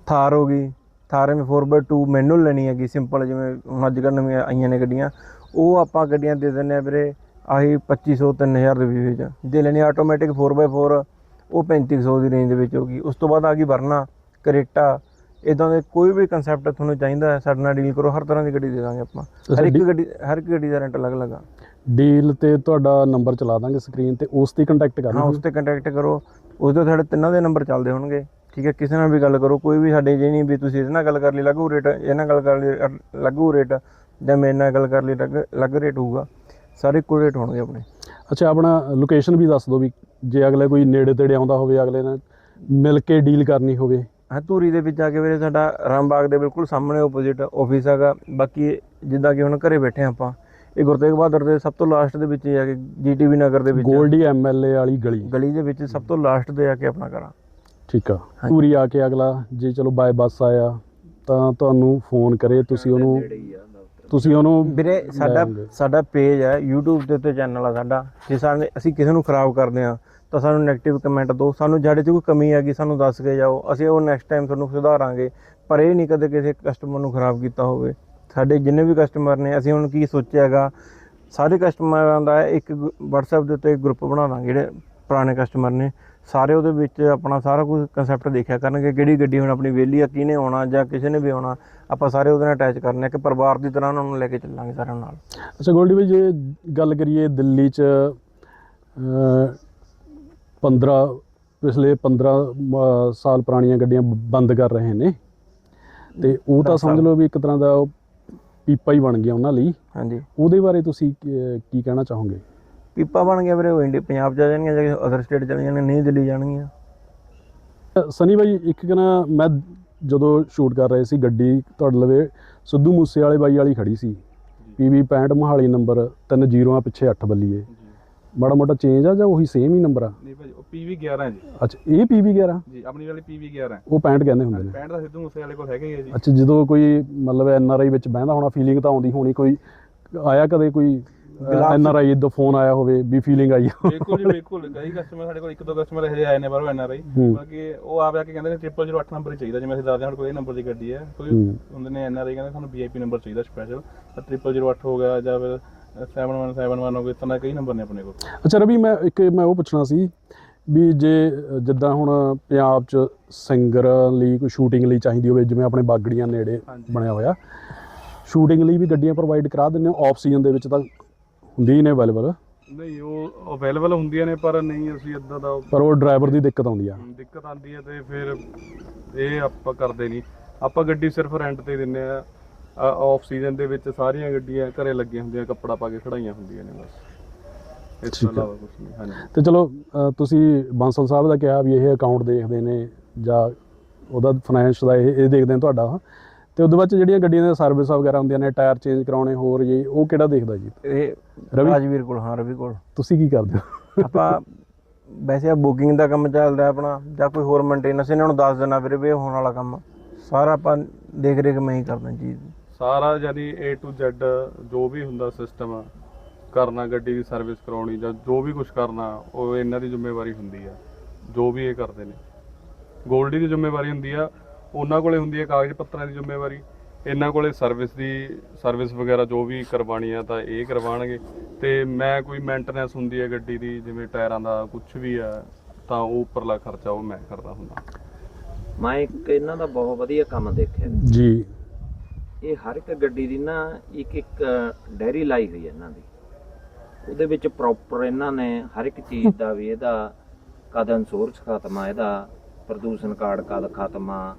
ਥਾਰ ਹੋ ਗਈ। ਥਾਰ ਵਿੱਚ 4x2 ਮੈਨੂਅਲ ਲੈਣੀ ਹੈਗੀ ਸਿੰਪਲ ਜਿਵੇਂ ਹੁਣ ਅੱਜ ਕੱਲ੍ਹ ਨਵੀਆਂ ਆਈਆਂ ਨੇ ਗੱਡੀਆਂ। ਉਹ ਆਪਾਂ ਗੱਡੀਆਂ ਦੇ ਦਿੰਦੇ ਆ ਵੀਰੇ, ਆਹੀ 2500 3000 ਦੇ ਵਿੱਚ। ਜੇ ਲੈਣੀ ਆਟੋਮੈਟਿਕ 4x4 ਉਹ 3500 ਦੀ ਰੇਂਜ ਦੇ ਵਿੱਚ ਹੋਗੀ ਉਸ ਤੋਂ ਬਾਅਦ ਆ ਗਈ ਵਰਨਾ, ਕਰੇਟਾ। ਇਦਾਂ ਦੇ ਕੋਈ ਵੀ ਕਨਸੈਪਟ ਤੁਹਾਨੂੰ ਚਾਹੀਦਾ ਹੈ ਸਾਡੇ ਨਾਲ ਡੀਲ ਕਰੋ ਹਰ ਤਰ੍ਹਾਂ ਦੀ ਗੱਡੀ ਦੇ ਦਾਂਗੇ ਆਪਾਂ। ਹਰ ਇੱਕ ਗੱਡੀ ਹਰ ਇੱਕ ਗੱਡੀ ਦਾ ਰੈਂਟ ਅਲੱਗ-ਅਲੱਗ ਆ। ਡੀਲ ਤੇ ਤੁਹਾਡਾ ਨੰਬਰ ਚਲਾ ਦਾਂਗੇ ਸਕਰੀਨ ਤੇ ਉਸ ਤੇ ਕੰਟੈਕਟ ਕਰ ਹਾਂ ਉਸ ਤੇ ਕੰਟੈਕਟ ਕਰੋ। ਉਸ ਦੇ ਸਾਡੇ ਤਿੰਨਾਂ ਦੇ ਨੰਬਰ ਚੱਲਦੇ ਹੋਣਗੇ ਠੀਕ ਹੈ? ਕਿਸੇ ਨਾਲ ਵੀ ਗੱਲ ਕਰੋ ਕੋਈ ਵੀ ਸਾਡੇ ਜੇ ਨਹੀਂ ਵੀ ਤੁਸੀਂ ਇਹਦੇ ਨਾਲ ਗੱਲ ਕਰ ਲਈ ਲੱਗੂ ਰੇਟ ਇਹ ਨਾਲ ਗੱਲ ਕਰ ਲਈ ਲੱਗੂ ਰੇਟ ਜਾਂ ਮੇਰੇ ਨਾਲ ਗੱਲ ਕਰ ਲਈ ਲੱਗ- ਰੇਟ ਹੋਊਗਾ। ਸਾਰੇ ਇੱਕੋ ਰੇਟ ਹੋਣਗੇ ਆਪਣੇ। ਅੱਛਾ ਆਪਣਾ ਲੋਕੇਸ਼ਨ ਵੀ ਦੱਸ ਦਿਓ ਵੀ ਜੇ ਅਗਲੇ ਕੋਈ ਨੇੜੇ ਤੇੜੇ ਆਉਂਦਾ ਹੋਵੇ ਅਗਲੇ ਨਾਲ ਮਿਲ ਕੇ ਡੀਲ ਕਰਨੀ ਹੋਵੇ। ਧੂਰੀ ਦੇ ਵਿੱਚ ਆ ਕੇ ਵੀਰੇ ਸਾਡਾ ਰਾਮਬਾਗ ਦੇ ਬਿਲਕੁਲ ਸਾਹਮਣੇ ਆਪੋਜ਼ਿਟ ਆਫਿਸ ਹੈਗਾ। ਬਾਕੀ ਜਿੱਦਾਂ ਕਿ ਹੁਣ ਘਰੇ ਬੈਠੇ ਆਪਾਂ ਇਹ ਗੁਰੂ ਤੇਗ ਬਹਾਦਰ ਦੇ ਸਭ ਤੋਂ ਲਾਸਟ ਦੇ ਵਿੱਚ ਹੀ ਆ ਕੇ ਜੀਟੀਵੀ ਨਗਰ ਦੇ ਵਿੱਚ। ਗੋਲਡੀ ਐਮਐਲਏ ਵਾਲੀ ਗਲੀ। ਗਲੀ ਦੇ ਵਿੱਚ ਸਭ ਤੋਂ ਲਾਸਟ ਦੇ ਆ ਕੇ ਆਪਣਾ ਘਰ ਆ। ਠੀਕ ਆ। ਪੂਰੀ ਆ ਕੇ ਅਗਲਾ ਜੇ ਚਲੋ ਬਾਏ ਬੱਸ ਆਇਆ ਤਾਂ ਤੁਹਾਨੂੰ ਫੋਨ ਕਰੇ ਤੁਸੀਂ ਉਹਨੂੰ ਤੁਸੀਂ ਉਹਨੂੰ ਵੀਰੇ ਸਾਡਾ। ਸਾਡਾ ਪੇਜ ਹੈ YouTube ਦੇ ਉੱਤੇ ਚੈਨਲ ਆ ਸਾਡਾ। ਜੇ ਸਾਨੂੰ ਅਸੀਂ ਕਿਸੇ ਨੂੰ ਖਰਾਬ ਕਰਦੇ ਆ ਤਾਂ ਸਾਨੂੰ 네ਗੇਟਿਵ ਕਮੈਂਟ ਦਿਓ ਸਾਨੂੰ ਜਿਹੜੇ 'ਚ ਕੋਈ ਕਮੀ ਹੈਗੀ ਸਾਨੂੰ ਦੱਸ ਕੇ ਜਾਓ। ਅਸੀਂ ਉਹ ਨੈਕਸਟ ਟਾਈਮ ਤੁਹਾਨੂੰ ਸੁਧਾਰਾਂਗੇ। ਪਰ ਇਹ ਨਹੀਂ ਕਦੇ ਕਿਸੇ ਕਸਟਮਰ ਨੂੰ ਖਰਾਬ ਕੀਤਾ ਹੋਵੇ। ਸਾਡੇ ਜਿੰਨੇ ਵੀ ਕਸਟਮਰ ਨੇ, ਅਸੀਂ ਹੁਣ ਕੀ ਸੋਚਿਆ ਹੈਗਾ ਸਾਰੇ ਕਸਟਮਰਾਂ ਦਾ ਇੱਕ WhatsApp ਦੇ ਉੱਤੇ ਗਰੁੱਪ ਬਣਾ ਦਾਂਗੇ, ਜਿਹੜੇ ਪੁਰਾਣੇ ਕਸਟਮਰ ਨੇ। ਸਾਰੇ ਉਹਦੇ ਵਿੱਚ ਆਪਣਾ ਸਾਰਾ ਕੁਝ ਕਨਸੈਪਟ ਦੇਖਿਆ ਕਰਨਗੇ, ਕਿਹੜੀ ਗੱਡੀ ਹੁਣ ਆਪਣੀ ਵਿਹਲੀ ਆ, ਕਿਹਨੇ ਆਉਣਾ ਜਾਂ ਕਿਸੇ ਨੇ ਵੀ ਆਉਣਾ। ਆਪਾਂ ਸਾਰੇ ਉਹਦੇ ਨਾਲ ਅਟੈਚ ਕਰਨੇ ਕਿ ਪਰਿਵਾਰ ਦੀ ਤਰ੍ਹਾਂ ਉਹਨਾਂ ਨੂੰ ਲੈ ਕੇ ਚੱਲਾਂਗੇ ਸਾਰਿਆਂ ਨਾਲ। ਅੱਛਾ ਗੋਲਡੀ ਵੀ ਜੇ ਗੱਲ ਕਰੀਏ ਦਿੱਲੀ 'ਚ 15 ਪਿਛਲੇ 15 ਅ, ਸਾਲ ਪੁਰਾਣੀਆਂ ਗੱਡੀਆਂ ਬੰਦ ਕਰ ਰਹੇ ਨੇ। ਤੇ ਉਹ ਤਾਂ ਸਮਝ। ਲਓ ਵੀ ਇੱਕ ਤਰ੍ਹਾਂ ਦਾ ਉਹ ਪੀਪਾ ਹੀ ਬਣ ਗਿਆ ਉਹਨਾਂ ਲਈ। ਹਾਂਜੀ। ਉਹਦੇ ਬਾਰੇ ਤੁਸੀਂ ਕੀ ਕਹਿਣਾ ਚਾਹੋਗੇ? ਪੀਪਾ ਬਣ ਗਿਆ ਵੀਰੇ ਉਹ ਇੰਡੀ ਪੰਜਾਬ ਆ ਜਾਣਗੀਆਂ ਜਾਂ ਅਦਰ ਸਟੇਟ ਚਲੇ ਜਾਣਗੀਆਂ ਨਹੀਂ ਦਿੱਲੀ ਜਾਣਗੀਆਂ। ਸਨੀ ਭਾਈ ਇੱਕ ਨਾ ਮੈਂ ਜਦੋਂ ਸ਼ੂਟ ਕਰ ਰਹੇ ਸੀ ਗੱਡੀ ਤੁਹਾਡੇ ਲਵੇ ਸਿੱਧੂ ਮੂਸੇ ਵਾਲੇ ਬਾਈ ਵਾਲੀ ਖੜੀ ਸੀ। ਪੀਵੀ 65 ਮੋਹਾਲੀ ਨੰਬਰ ਤਿੰਨ ਜ਼ੀਰੋਆਂ ਪਿੱਛੇ 8 ਬੱਲੀਏ। ਮਾੜਾ ਮੋਟਾ ਚੇਂਜ ਆ ਜਾਂ ਉਹੀ ਸੇਮ ਹੀ ਨੰਬਰ ਆ? ਨਹੀਂ ਭਾਜੀ ਉਹ PV 11 ਜੀ। ਅੱਛਾ ਇਹ ਪੀਵੀ 11 ਜੀ ਆਪਣੀ ਵਾਲੀ PV 11 ਉਹ 65 ਕਹਿੰਦੇ ਹੁੰਦੇ ਨੇ। 65 ਦਾ ਸਿੱਧੂ ਮੂਸੇ ਵਾਲੇ ਕੋਲ ਹੈਗੇ ਹੀ ਆ ਜੀ। ਅੱਛਾ ਜਦੋਂ ਕੋਈ ਮਤਲਬ ਐਨ ਆਰ ਆਈ ਵਿੱਚ ਬਹਿੰਦਾ ਹੋਣਾ ਫੀਲਿੰਗ ਤਾਂ ਆਉਂਦੀ ਹੋਣੀ ਕੋਈ ਆਇਆ ਕਦੇ ਕੋਈ ਐਨ ਆਰ ਆਈ ਦਾ ਫੋਨ ਆਇਆ ਹੋਵੇ ਵੀ ਫੀਲਿੰਗ ਆਈ। ਬਿਲਕੁਲ ਜੀ ਬਿਲਕੁਲ। ਕਈ ਕਸਟਮਰ ਸਾਡੇ ਕੋਲ ਇੱਕ ਦੋ ਕਸਟਮਰ ਇਹੋ ਆਏ ਨੇ ਬਾਹਰੋਂ ਐਨਆਰਆਈ ਹੂੰ। ਬਾਕੀ ਉਹ ਆਪ ਆ ਕੇ ਕਹਿੰਦੇ ਨੇ 0008 ਨੰਬਰ ਹੀ ਚਾਹੀਦਾ ਜਿਵੇਂ ਅਸੀਂ ਦੱਸਦੇ ਹਾਂ ਸਾਡੇ ਕੋਲ ਇਹ ਨੰਬਰ ਦੀ ਗੱਡੀ ਹੈ ਕੋਈ ਹੂੰ। ਹੁੰਦੇ ਨੇ ਐਨਆਰਆਈ ਕਹਿੰਦੇ ਸਾਨੂੰ ਵੀਆਈਪੀ ਨੰਬਰ ਚਾਹੀਦਾ ਸਪੈਸ਼ਲ 0008 ਹੋ ਗਿਆ ਜਾਂ ਫਿਰ 7171 ਹੋ ਗਿਆ ਇਤਨਾ ਕਈ ਨੰਬਰ ਨੇ ਆਪਣੇ ਕੋਲ। ਅੱਛਾ ਰਵੀ ਮੈਂ ਇੱਕ ਮੈਂ ਉਹ ਪੁੱਛਣਾ ਸੀ ਵੀ ਜੇ ਜਿੱਦਾਂ ਹੁਣ ਪੰਜਾਬ 'ਚ ਸਿੰਗਰ ਲਈ ਕੋਈ ਸ਼ੂਟਿੰਗ ਲਈ ਚਾਹੀਦੀ ਹੋਵੇ ਜਿਵੇਂ ਆਪਣੇ ਬਾਗੜੀਆਂ ਨੇੜੇ ਬਣਿਆ ਹੋਇਆ ਸ਼ੂਟਿੰਗ ਲਈ ਵੀ ਗੱਡੀਆਂ ਪ੍ਰੋਵਾਈਡ ਕਰਾ ਦਿੰਦੇ ਹੋ? ਆਫ ਸੀਜ਼ਨ ਦੇ ਵਿੱਚ ਤਾਂ ਹੁੰਦੀ ਹੀ ਨੇ ਅਵੇਲੇਬਲ ਨਹੀਂ ਉਹ ਅਵੇਲੇਬਲ ਹੁੰਦੀਆਂ ਨੇ ਪਰ ਨਹੀਂ ਅਸੀਂ ਇਦਾਂ ਦਾ ਪਰ ਉਹ ਡਰਾਈਵਰ ਦੀ ਦਿੱਕਤ ਆਉਂਦੀ ਆ। ਦਿੱਕਤ ਆਉਂਦੀ ਹੈ ਤੇ ਫਿਰ ਇਹ ਆਪਾਂ ਕਰਦੇ ਨਹੀਂ। ਆਪਾਂ ਗੱਡੀ ਸਿਰਫ ਰੈਂਟ ਤੇ ਦਿੰਨੇ ਆ। ਆਫ ਸੀਜ਼ਨ ਦੇ ਵਿੱਚ ਸਾਰੀਆਂ ਗੱਡੀਆਂ ਘਰੇ ਲੱਗੀਆਂ ਹੁੰਦੀਆਂ ਕੱਪੜਾ ਪਾ ਕੇ ਖੜਾਈਆਂ ਹੁੰਦੀਆਂ ਨੇ ਬਸ। ਇਸ ਤੋਂ ਹੈ। ਇਲਾਵਾ ਕੁਝ ਨਹੀਂ ਹਾਂਜੀ। ਤੇ ਚਲੋ ਤੁਸੀਂ ਬਾਂਸਲ ਸਾਹਿਬ ਦਾ ਕਿਹਾ ਵੀ ਇਹ ਅਕਾਊਂਟ ਦੇਖਦੇ ਨੇ ਜਾਂ ਉਹਦਾ ਫਾਈਨੈਂਸ ਦਾ ਇਹ ਇਹ ਦੇਖਦੇ ਨੇ ਤੁਹਾਡਾ ਤੇ ਉਹਦੇ ਬਾਅਦ 'ਚ ਜਿਹੜੀਆਂ ਗੱਡੀਆਂ ਦੇ ਸਰਵਿਸ ਵਗੈਰਾ ਹੁੰਦੀਆਂ ਨੇ ਟਾਇਰ ਚੇਂਜ ਕਰਾਉਣੇ ਹੋਰ ਜੀ ਉਹ ਕਿਹੜਾ ਦੇਖਦਾ ਜੀ? ਇਹ ਰਵੀ? ਰਾਜਵੀਰ ਕੋਲ ਹਾਂ ਰਵੀ ਕੋਲ। ਤੁਸੀਂ ਕੀ ਕਰਦੇ ਹੋ? ਆਪਾਂ ਵੈਸੇ ਆ ਬੁਕਿੰਗ ਦਾ ਕੰਮ ਚੱਲਦਾ ਆਪਣਾ ਜਾਂ ਕੋਈ ਹੋਰ ਮੇਨਟੇਨੈਂਸ ਇਹਨਾਂ ਨੂੰ ਦੱਸ ਦੇਣਾ ਵੀਰੇ ਵੀ ਇਹ ਹੋਣ ਵਾਲਾ ਕੰਮ ਸਾਰਾ ਆਪਾਂ ਦੇਖ ਰੇਖ ਮੈਂ ਹੀ ਕਰਦਾ ਦੀ। ਸਾਰਾ ਯਾਨੀ A to Z ਜੋ ਵੀ ਹੁੰਦਾ ਸਿਸਟਮ ਕਰਨਾ ਗੱਡੀ ਦੀ ਸਰਵਿਸ ਕਰਾਉਣੀ ਜਾਂ ਜੋ ਵੀ ਕੁਝ ਕਰਨਾ ਉਹ ਇਹਨਾਂ ਦੀ ਜ਼ਿੰਮੇਵਾਰੀ ਹੁੰਦੀ ਆ ਜੋ ਵੀ ਇਹ ਕਰਦੇ ਨੇ। ਗੋਲਡੀ ਦੀ ਜ਼ਿੰਮੇਵਾਰੀ ਹੁੰਦੀ ਆ ਉਹਨਾਂ ਕੋਲੇ ਹੁੰਦੀ ਹੈ ਕਾਗਜ਼ ਪੱਤਰਾਂ ਦੀ ਜ਼ਿੰਮੇਵਾਰੀ ਇਹਨਾਂ ਕੋਲੇ ਸਰਵਿਸ ਦੀ ਸਰਵਿਸ ਵਗੈਰਾ ਜੋ ਵੀ ਕਰਵਾਣੀ ਆ ਤਾਂ ਇਹ ਕਰਵਾਣਗੇ ਤੇ ਮੈਂ ਕੋਈ ਮੇਨਟੇਨੈਂਸ ਹੁੰਦੀ ਹੈ ਗੱਡੀ ਦੀ ਜਿਵੇਂ ਟਾਇਰਾਂ ਦਾ ਕੁਝ ਵੀ ਆ ਤਾਂ ਉਹ ਉੱਪਰਲਾ ਖਰਚਾ ਉਹ ਮੈਂ ਕਰਦਾ ਹੁੰਦਾ। ਮੈਂ ਇੱਕ ਇਹਨਾਂ ਦਾ ਬਹੁਤ ਵਧੀਆ ਕੰਮ ਦੇਖਿਆ। ਜੀ। ਇਹ ਹਰ ਇੱਕ ਗੱਡੀ ਦੀ ਨਾ ਇੱਕ ਇੱਕ ਡੈਰੀ ਲਾਈ ਹੋਈ ਹੈ ਇਹਨਾਂ ਦੀ। ਉਹਦੇ ਵਿੱਚ ਪ੍ਰੋਪਰ ਇਹਨਾਂ ਨੇ ਹਰ ਇੱਕ ਚੀਜ਼ ਦਾ ਵੀ ਇਹਦਾ ਕਦ ਇੰਸ਼ੋਰੈਂਸ ਖਤਮ ਆ ਇਹਦਾ ਪ੍ਰਦੂਸ਼ਣ ਕਾਰਡ ਕਦ ਖਤਮ ਆ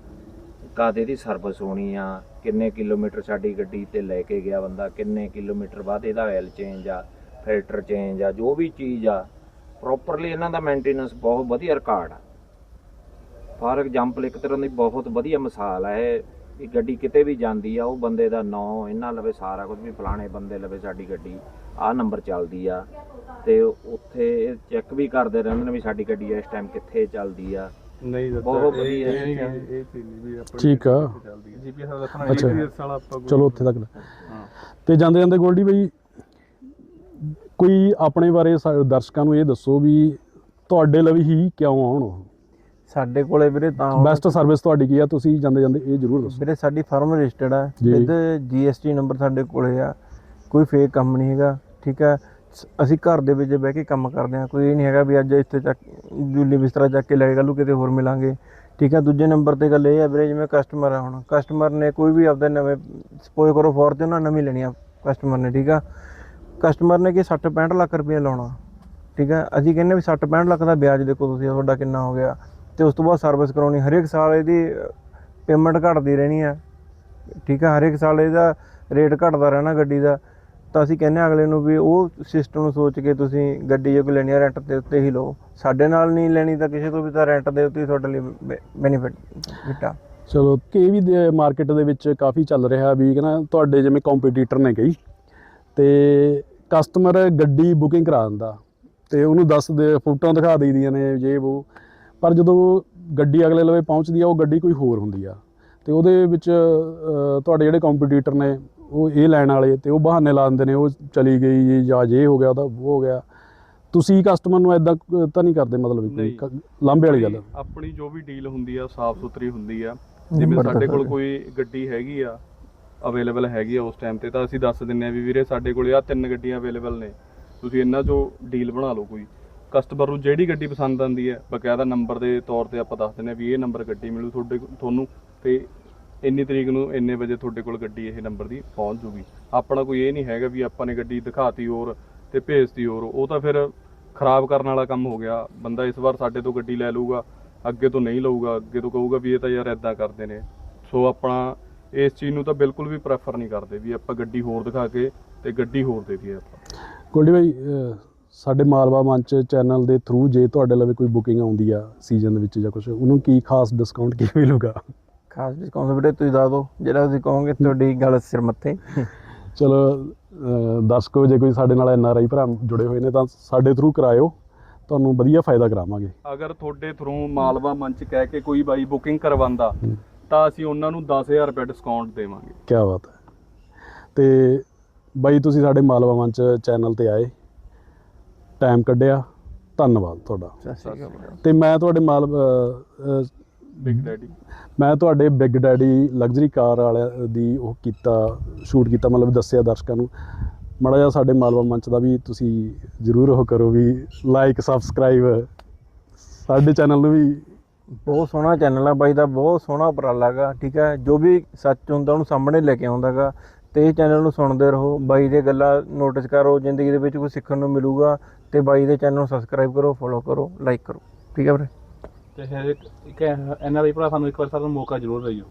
ਕਦ ਇਹਦੀ ਸਰਵਿਸ ਹੋਣੀ ਆ, ਕਿੰਨੇ ਕਿਲੋਮੀਟਰ ਸਾਡੀ ਗੱਡੀ ਤੇ ਲੈ ਕੇ ਗਿਆ ਬੰਦਾ, ਕਿੰਨੇ ਕਿਲੋਮੀਟਰ ਬਾਅਦ ਇਹਦਾ ਆਇਲ ਚੇਂਜ ਆ ਫਿਲਟਰ ਚੇਂਜ ਆ, ਜੋ ਵੀ ਚੀਜ਼ ਆ ਪ੍ਰੋਪਰਲੀ ਇਹਨਾਂ ਦਾ ਮੇਨਟੇਨੈਂਸ ਬਹੁਤ ਵਧੀਆ ਰਿਕਾਰਡ ਆ। ਫਾਰ ਐਗਜ਼ਾਮਪਲ ਇੱਕ ਤਰ੍ਹਾਂ ਦੀ ਬਹੁਤ ਵਧੀਆ ਮਿਸਾਲ ਹੈ ਇਹ ਵੀ ਗੱਡੀ ਕਿਤੇ ਵੀ ਜਾਂਦੀ ਆ ਉਹ ਬੰਦੇ ਦਾ ਨਾਂ ਇਹਨਾਂ ਲਵੇ ਸਾਰਾ ਕੁਝ ਵੀ ਫਲਾਣੇ ਬੰਦੇ ਲਵੇ ਸਾਡੀ ਗੱਡੀ ਆਹ ਨੰਬਰ ਚੱਲਦੀ ਆ ਤੇ ਉੱਥੇ ਚੈੱਕ ਵੀ ਕਰਦੇ ਰਹਿੰਦੇ ਨੇ ਵੀ ਸਾਡੀ ਗੱਡੀ ਇਸ ਟਾਈਮ ਕਿੱਥੇ ਚੱਲਦੀ ਆ ਨਹੀਂ ਦੱਸਿਆ, ਬਹੁਤ ਇਹ- ਵਧੀਆ ਇਹ ਨਹੀਂ ਹੈ। ਇਹ ਚੀਜ਼ ਨਹੀਂ ਵੀ ਆਪਣੀ ਠੀਕ ਆ। ਕਿੱਥੇ ਚੱਲਦੀ ਹੈ ਜੀਪੀਐਸ ਦਾ ਦੱਸਣਾ ਅੱਛਾ। ਨਹੀਂ GPS ਵਾਲਾ ਆਪਾਂ ਕੋਈ- ਚਲੋ ਉੱਥੇ ਤੱਕ ਹਾਂ ਤੇ ਜਾਂਦੇ ਜਾਂਦੇ ਗੋਲਡੀ ਬਈ ਕੋਈ ਆਪਣੇ ਬਾਰੇ ਸਾ- ਦਰਸ਼ਕਾਂ ਨੂੰ ਇਹ ਦੱਸੋ ਵੀ ਤੁਹਾਡੇ ਲਈ ਹੀ ਕਿਉਂ ਆਉਣ ਉਹ ਸਾਡੇ ਕੋਲੇ ਵੀਰੇ ਤਾਂ ਬੈਸਟ ਸਰਵਿਸ ਤੁਹਾਡੀ ਕੀ ਆ? ਤੁਸੀਂ ਜਾਂਦੇ ਜਾਂਦੇ ਇਹ ਜ਼ਰੂਰ ਦੱਸੋ। ਵੀਰੇ ਸਾਡੀ ਫਰਮ ਰਜਿਸਟਰਡ ਆ। ਜੀ। ਵਿਦ ਜੀਐਸਟੀ ਨੰਬਰ ਸਾਡੇ ਕੋਲੇ ਆ। ਕੋਈ ਫੇਕ ਕੰਮ ਨਹੀਂ ਹੈਗਾ ਠੀਕ ਸ- ਅਸੀਂ ਘਰ ਦੇ ਵਿੱਚ ਬਹਿ ਕੇ ਕੰਮ ਕਰਦੇ ਆ। ਕੋਈ ਇਹ ਨਹੀਂ ਹੈਗਾ ਵੀ ਅੱਜ ਇੱਥੇ ਚੱਕ ਜੁੱਲੀ ਬਿਸਤਰਾ ਚੱਕ ਕੇ ਲੈ ਕੱਲ੍ਹ ਨੂੰ ਕਿਤੇ ਹੋਰ ਮਿਲਾਂਗੇ। ਠੀਕ ਹੈ ਦੂਜੇ ਨੰਬਰ ਤੇ ਗੱਲ ਇਹ ਹੈ ਵੀਰੇ ਜਿਵੇਂ ਕਸਟਮਰ ਆ ਹੁਣ। ਕਸਟਮਰ ਨੇ ਕੋਈ ਵੀ ਆਪਦੇ ਨਵੇਂ ਸਪੋਜ਼ ਕਰੋ ਫੋਰਚੂਨਰ ਨਵੀਂ ਲੈਣੀ ਆ ਕਸਟਮਰ ਨੇ ਠੀਕ ਆ? ਕਸਟਮਰ ਨੇ ਕਿ 60 65 ਲੱਖ ਰੁਪਏ ਲਾਉਣਾ। ਠੀਕ ਹੈ ਅਸੀਂ ਕਹਿੰਦੇ ਵੀ 60 65 ਲੱਖ ਦਾ ਵਿਆਜ ਦੇਖੋ ਤੁਸੀਂ ਤੁਹਾਡਾ ਕਿੰਨਾ ਹੋ ਗਿਆ। ਤੇ ਉਸ ਤੋਂ ਬਾਅਦ ਸਰਵਿਸ ਕਰਾਉਣੀ, ਹਰੇਕ ਸਾਲ ਇਹਦੀ ਪੇਮੈਂਟ ਘਟਦੀ ਰਹਿਣੀ ਆ। ਠੀਕ ਹੈ ਹਰੇਕ ਸਾਲ ਇਹਦਾ ਰੇਟ ਘਟਦਾ ਰਹਿਣਾ ਗੱਡੀ ਦਾ। ਤਾਂ ਅਸੀਂ ਕਹਿੰਦੇ ਹਾਂ ਅਗਲੇ ਨੂੰ ਵੀ ਉਹ ਸਿਸਟਮ ਨੂੰ ਸੋਚ ਕੇ ਤੁਸੀਂ ਗੱਡੀ ਜੇ ਕੋਈ ਲੈਣੀ ਆ ਰੈਂਟ ਦੇ ਉੱਤੇ ਹੀ ਲਓ। ਸਾਡੇ ਨਾਲ ਨਹੀਂ ਲੈਣੀ ਤਾਂ ਕਿਸੇ ਤੋਂ ਵੀ ਤਾਂ ਰੈਂਟ ਦੇ ਉੱਤੇ ਹੀ ਤੁਹਾਡੇ ਲਈ ਬੈਨੀਫਿਟ ਬਿਟਾ ਚਲੋ ਕਿ ਇਹ ਵੀ ਮਾਰਕੀਟ ਦੇ ਵਿੱਚ ਕਾਫੀ ਚੱਲ ਰਿਹਾ ਵੀ ਕਿ ਨਾ ਤੁਹਾਡੇ ਜਿਵੇਂ ਕੰਪੀਟੀਟਰ ਨੇ ਕਈ, ਤੇ ਕਸਟਮਰ ਗੱਡੀ ਬੁਕਿੰਗ ਕਰਾ ਦਿੰਦਾ। ਤੇ ਉਹਨੂੰ ਦੱਸ ਦੇ, ਫੋਟੋਆਂ ਦਿਖਾ ਦਈਦੀਆਂ ਨੇ, ਜੇ ਉਹ ਪਰ ਜਦੋਂ ਗੱਡੀ ਅਗਲੇ ਲਵੇ ਪਹੁੰਚਦੀ ਆ ਉਹ ਗੱਡੀ ਕੋਈ ਹੋਰ ਹੁੰਦੀ ਆ। ਤੇ ਉਹਦੇ ਵਿੱਚ ਤੁਹਾਡੇ ਜਿਹੜੇ ਕੰਪੀਟੀਟਰ ਨੇ ਉਹ ਇਹ ਲੈਣ ਵਾਲੇ ਤੇ ਉਹ ਬਹਾਨੇ ਲਾ ਦਿੰਦੇ ਨੇ ਉਹ ਚਲੀ ਗਈ ਜੀ ਜਾਂ ਜੇ ਹੋ ਗਿਆ ਉਹਦਾ ਉਹ ਹੋ ਗਿਆ। ਤੁਸੀਂ ਕਸਟਮਰ ਨੂੰ ਐਦਾਂ ਤਾਂ ਨਹੀਂ ਕਰਦੇ ਮਤਲਬ ਕੋਈ ਲਾਂਭੇ ਵਾਲੀ ਗੱਲ? ਆਪਣੀ ਜੋ ਵੀ ਡੀਲ ਹੁੰਦੀ ਆ ਸਾਫ਼ ਸੁਥਰੀ ਹੁੰਦੀ ਆ। ਜਿਵੇਂ ਸਾਡੇ ਕੋਲ। ਕੋਈ ਗੱਡੀ ਹੈਗੀ ਆ ਅਵੇਲੇਬਲ ਹੈਗੀ ਆ ਉਸ ਟਾਈਮ ਤੇ ਤਾਂ ਅਸੀਂ ਦੱਸ ਦਿੰਨੇ ਆ ਵੀ ਵੀਰੇ ਸਾਡੇ ਕੋਲੇ ਆ ਤਿੰਨ ਗੱਡੀਆਂ ਅਵੇਲੇਬਲ ਨੇ। ਤੁਸੀਂ ਇਹਨਾਂ ਚੋਂ ਡੀਲ ਬਣਾ ਲਓ ਕੋਈ। ਕਸਟਮਰ ਨੂੰ ਜਿਹੜੀ ਗੱਡੀ ਪਸੰਦ ਆਉਂਦੀ ਹੈ, ਬਕਾਇਦਾ ਨੰਬਰ ਦੇ ਤੌਰ ਤੇ ਆਪਾਂ ਦੱਸ ਦਿੰਦੇ ਆ ਵੀ ਇਹ ਨੰਬਰ ਗੱਡੀ ਮਿਲੂ ਤੁਹਾਡੇ ਤੁਹਾਨੂੰ, ਤੇ ਇੰਨੀ ਤਰੀਕ ਨੂੰ ਇੰਨੇ ਵਜੇ ਤੁਹਾਡੇ ਕੋਲ ਗੱਡੀ ਇਹ ਨੰਬਰ ਦੀ ਪਹੁੰਚ ਜੂਗੀ। ਆਪਣਾ ਕੋਈ ਇਹ ਨਹੀਂ ਹੈਗਾ ਵੀ ਆਪਾਂ ਨੇ ਗੱਡੀ ਦਿਖਾਤੀ ਹੋਰ ਤੇ ਭੇਜਤੀ ਹੋਰ, ਉਹ ਤਾਂ ਫਿਰ ਖਰਾਬ ਕਰਨ ਵਾਲਾ ਕੰਮ ਹੋ ਗਿਆ। ਬੰਦਾ ਇਸ ਵਾਰ ਸਾਡੇ ਤੋਂ ਗੱਡੀ ਲੈ ਲਊਗਾ, ਅੱਗੇ ਤੋਂ ਨਹੀਂ ਲਊਗਾ, ਅੱਗੇ ਤੋਂ ਕਹੂਗਾ ਵੀ ਇਹ ਤਾਂ ਯਾਰ ਐਦਾਂ ਕਰਦੇ ਨੇ। ਸੋ ਆਪਣਾ ਇਸ ਚੀਜ਼ ਨੂੰ ਤਾਂ ਬਿਲਕੁਲ ਵੀ ਪ੍ਰੈਫਰ ਨਹੀਂ ਕਰਦੇ ਵੀ ਆਪਾਂ ਗੱਡੀ ਹੋਰ ਦਿਖਾ ਕੇ ਤੇ ਗੱਡੀ ਹੋਰ ਦੇ ਦਈਏ ਆਪਾਂ। ਗੋਲਡੀ ਭਾਈ ਸਾਡੇ ਮਾਲਵਾ ਮੰਚ ਚੈਨਲ ਦੇ ਥਰੂ ਜੇ ਤੁਹਾਡੇ ਲਵੇ ਕੋਈ ਬੁਕਿੰਗ ਆਉਂਦੀ ਆ ਸੀਜ਼ਨ ਦੇ ਵਿੱਚ ਜਾਂ ਕੁਝ ਉਹਨੂੰ ਕੀ ਖਾਸ ਡਿਸਕਾਊਂਟ ਕੀ ਮਿਲੂਗਾ? ਖਾਸ ਡਿਸਕਾਊਂਟ ਵੀਰੇ ਤੁਸੀਂ ਦੱਸ ਦਿਓ ਜਿਹੜਾ ਤੁਸੀਂ ਕਹੋਗੇ ਤੁਹਾਡੀ ਗੱਲ ਸਿਰ ਮੱਥੇ। ਚਲੋ ਅ, ਦਰਸ਼ਕੋ ਜੇ ਕੋਈ ਸਾਡੇ ਨਾਲ ਐਨ ਆਰ ਆਈ ਭਰਾ ਜੁੜੇ ਹੋਏ ਨੇ ਤਾਂ ਸਾਡੇ ਥਰੂ ਕਰਾਇਓ ਤੁਹਾਨੂੰ ਵਧੀਆ ਫਾਇਦਾ ਕਰਾਵਾਂਗੇ। ਅਗਰ ਤੁਹਾਡੇ ਥਰੂ ਮਾਲਵਾ ਮੰਚ ਕਹਿ ਕੇ ਕੋਈ ਬਾਈ ਬੁਕਿੰਗ ਕਰਵਾਉਂਦਾ। ਤਾਂ ਅਸੀਂ ਉਹਨਾਂ ਨੂੰ 10000 ਰੁਪਏ ਡਿਸਕਾਊਂਟ ਦੇਵਾਂਗੇ। ਕੀ ਬਾਤ ਹੈ। ਤੇ ਬਾਈ ਤੁਸੀਂ ਸਾਡੇ ਮਾਲਵਾ ਮੰਚ ਚੈਨਲ ਤੇ ਆਏ ਟਾਈਮ ਕੱਢਿਆ ਧੰਨਵਾਦ ਤੁਹਾਡਾ। ਤੇ ਮੈਂ ਤੁਹਾਡੇ ਮਾਲ ਬਿਗ ਡੈਡੀ ਮੈਂ ਤੁਹਾਡੇ ਬਿਗ ਡੈਡੀ ਲਗਜ਼ਰੀ ਕਾਰ ਵਾਲਿਆਂ ਦੀ ਉਹ ਕੀਤਾ ਸ਼ੂਟ ਕੀਤਾ ਮਤਲਬ ਦੱਸਿਆ ਦਰਸ਼ਕਾਂ ਨੂੰ। ਮਾੜਾ ਜਿਹਾ ਸਾਡੇ ਮਾਲਵਾ ਮੰਚ ਦਾ ਵੀ ਤੁਸੀਂ ਜ਼ਰੂਰ ਉਹ ਕਰੋ ਵੀ ਲਾਈਕ ਸਬਸਕ੍ਰਾਈਬ ਸਾਡੇ ਚੈਨਲ ਨੂੰ ਵੀ। ਬਹੁਤ ਸੋਹਣਾ ਚੈਨਲ ਆ ਬਾਈ ਦਾ ਬਹੁਤ ਸੋਹਣਾ ਉਪਰਾਲਾ ਗਾ ਠੀਕ ਹੈ? ਜੋ ਵੀ ਸੱਚ ਹੁੰਦਾ ਉਹਨੂੰ ਸਾਹਮਣੇ ਲੈ ਕੇ ਆਉਂਦਾ ਗਾ ਤੇ ਇਹ ਚੈਨਲ ਨੂੰ ਸੁਣਦੇ ਰਹੋ ਬਾਈ ਦੀਆਂ ਗੱਲਾਂ ਨੋਟਿਸ ਕਰੋ ਜ਼ਿੰਦਗੀ ਦੇ ਵਿੱਚ ਕੁਝ ਸਿੱਖਣ ਨੂੰ ਮਿਲੂਗਾ। ਤੇ ਬਾਈ ਦੇ ਚੈਨਲ ਨੂੰ ਸਬਸਕ੍ਰਾਈਬ ਕਰੋ ਫੋਲੋ ਕਰੋ ਲਾਈਕ ਕਰੋ। ਠੀਕ ਹੈ ਵੀਰੇ? ਤੇ ਇੱਕ ਇੱਕ ਐਨ ਭਰਾ, ਸਾਨੂੰ ਇੱਕ ਵਾਰ ਸਾਨੂੰ ਮੌਕਾ ਜ਼ਰੂਰ ਦਿਓ।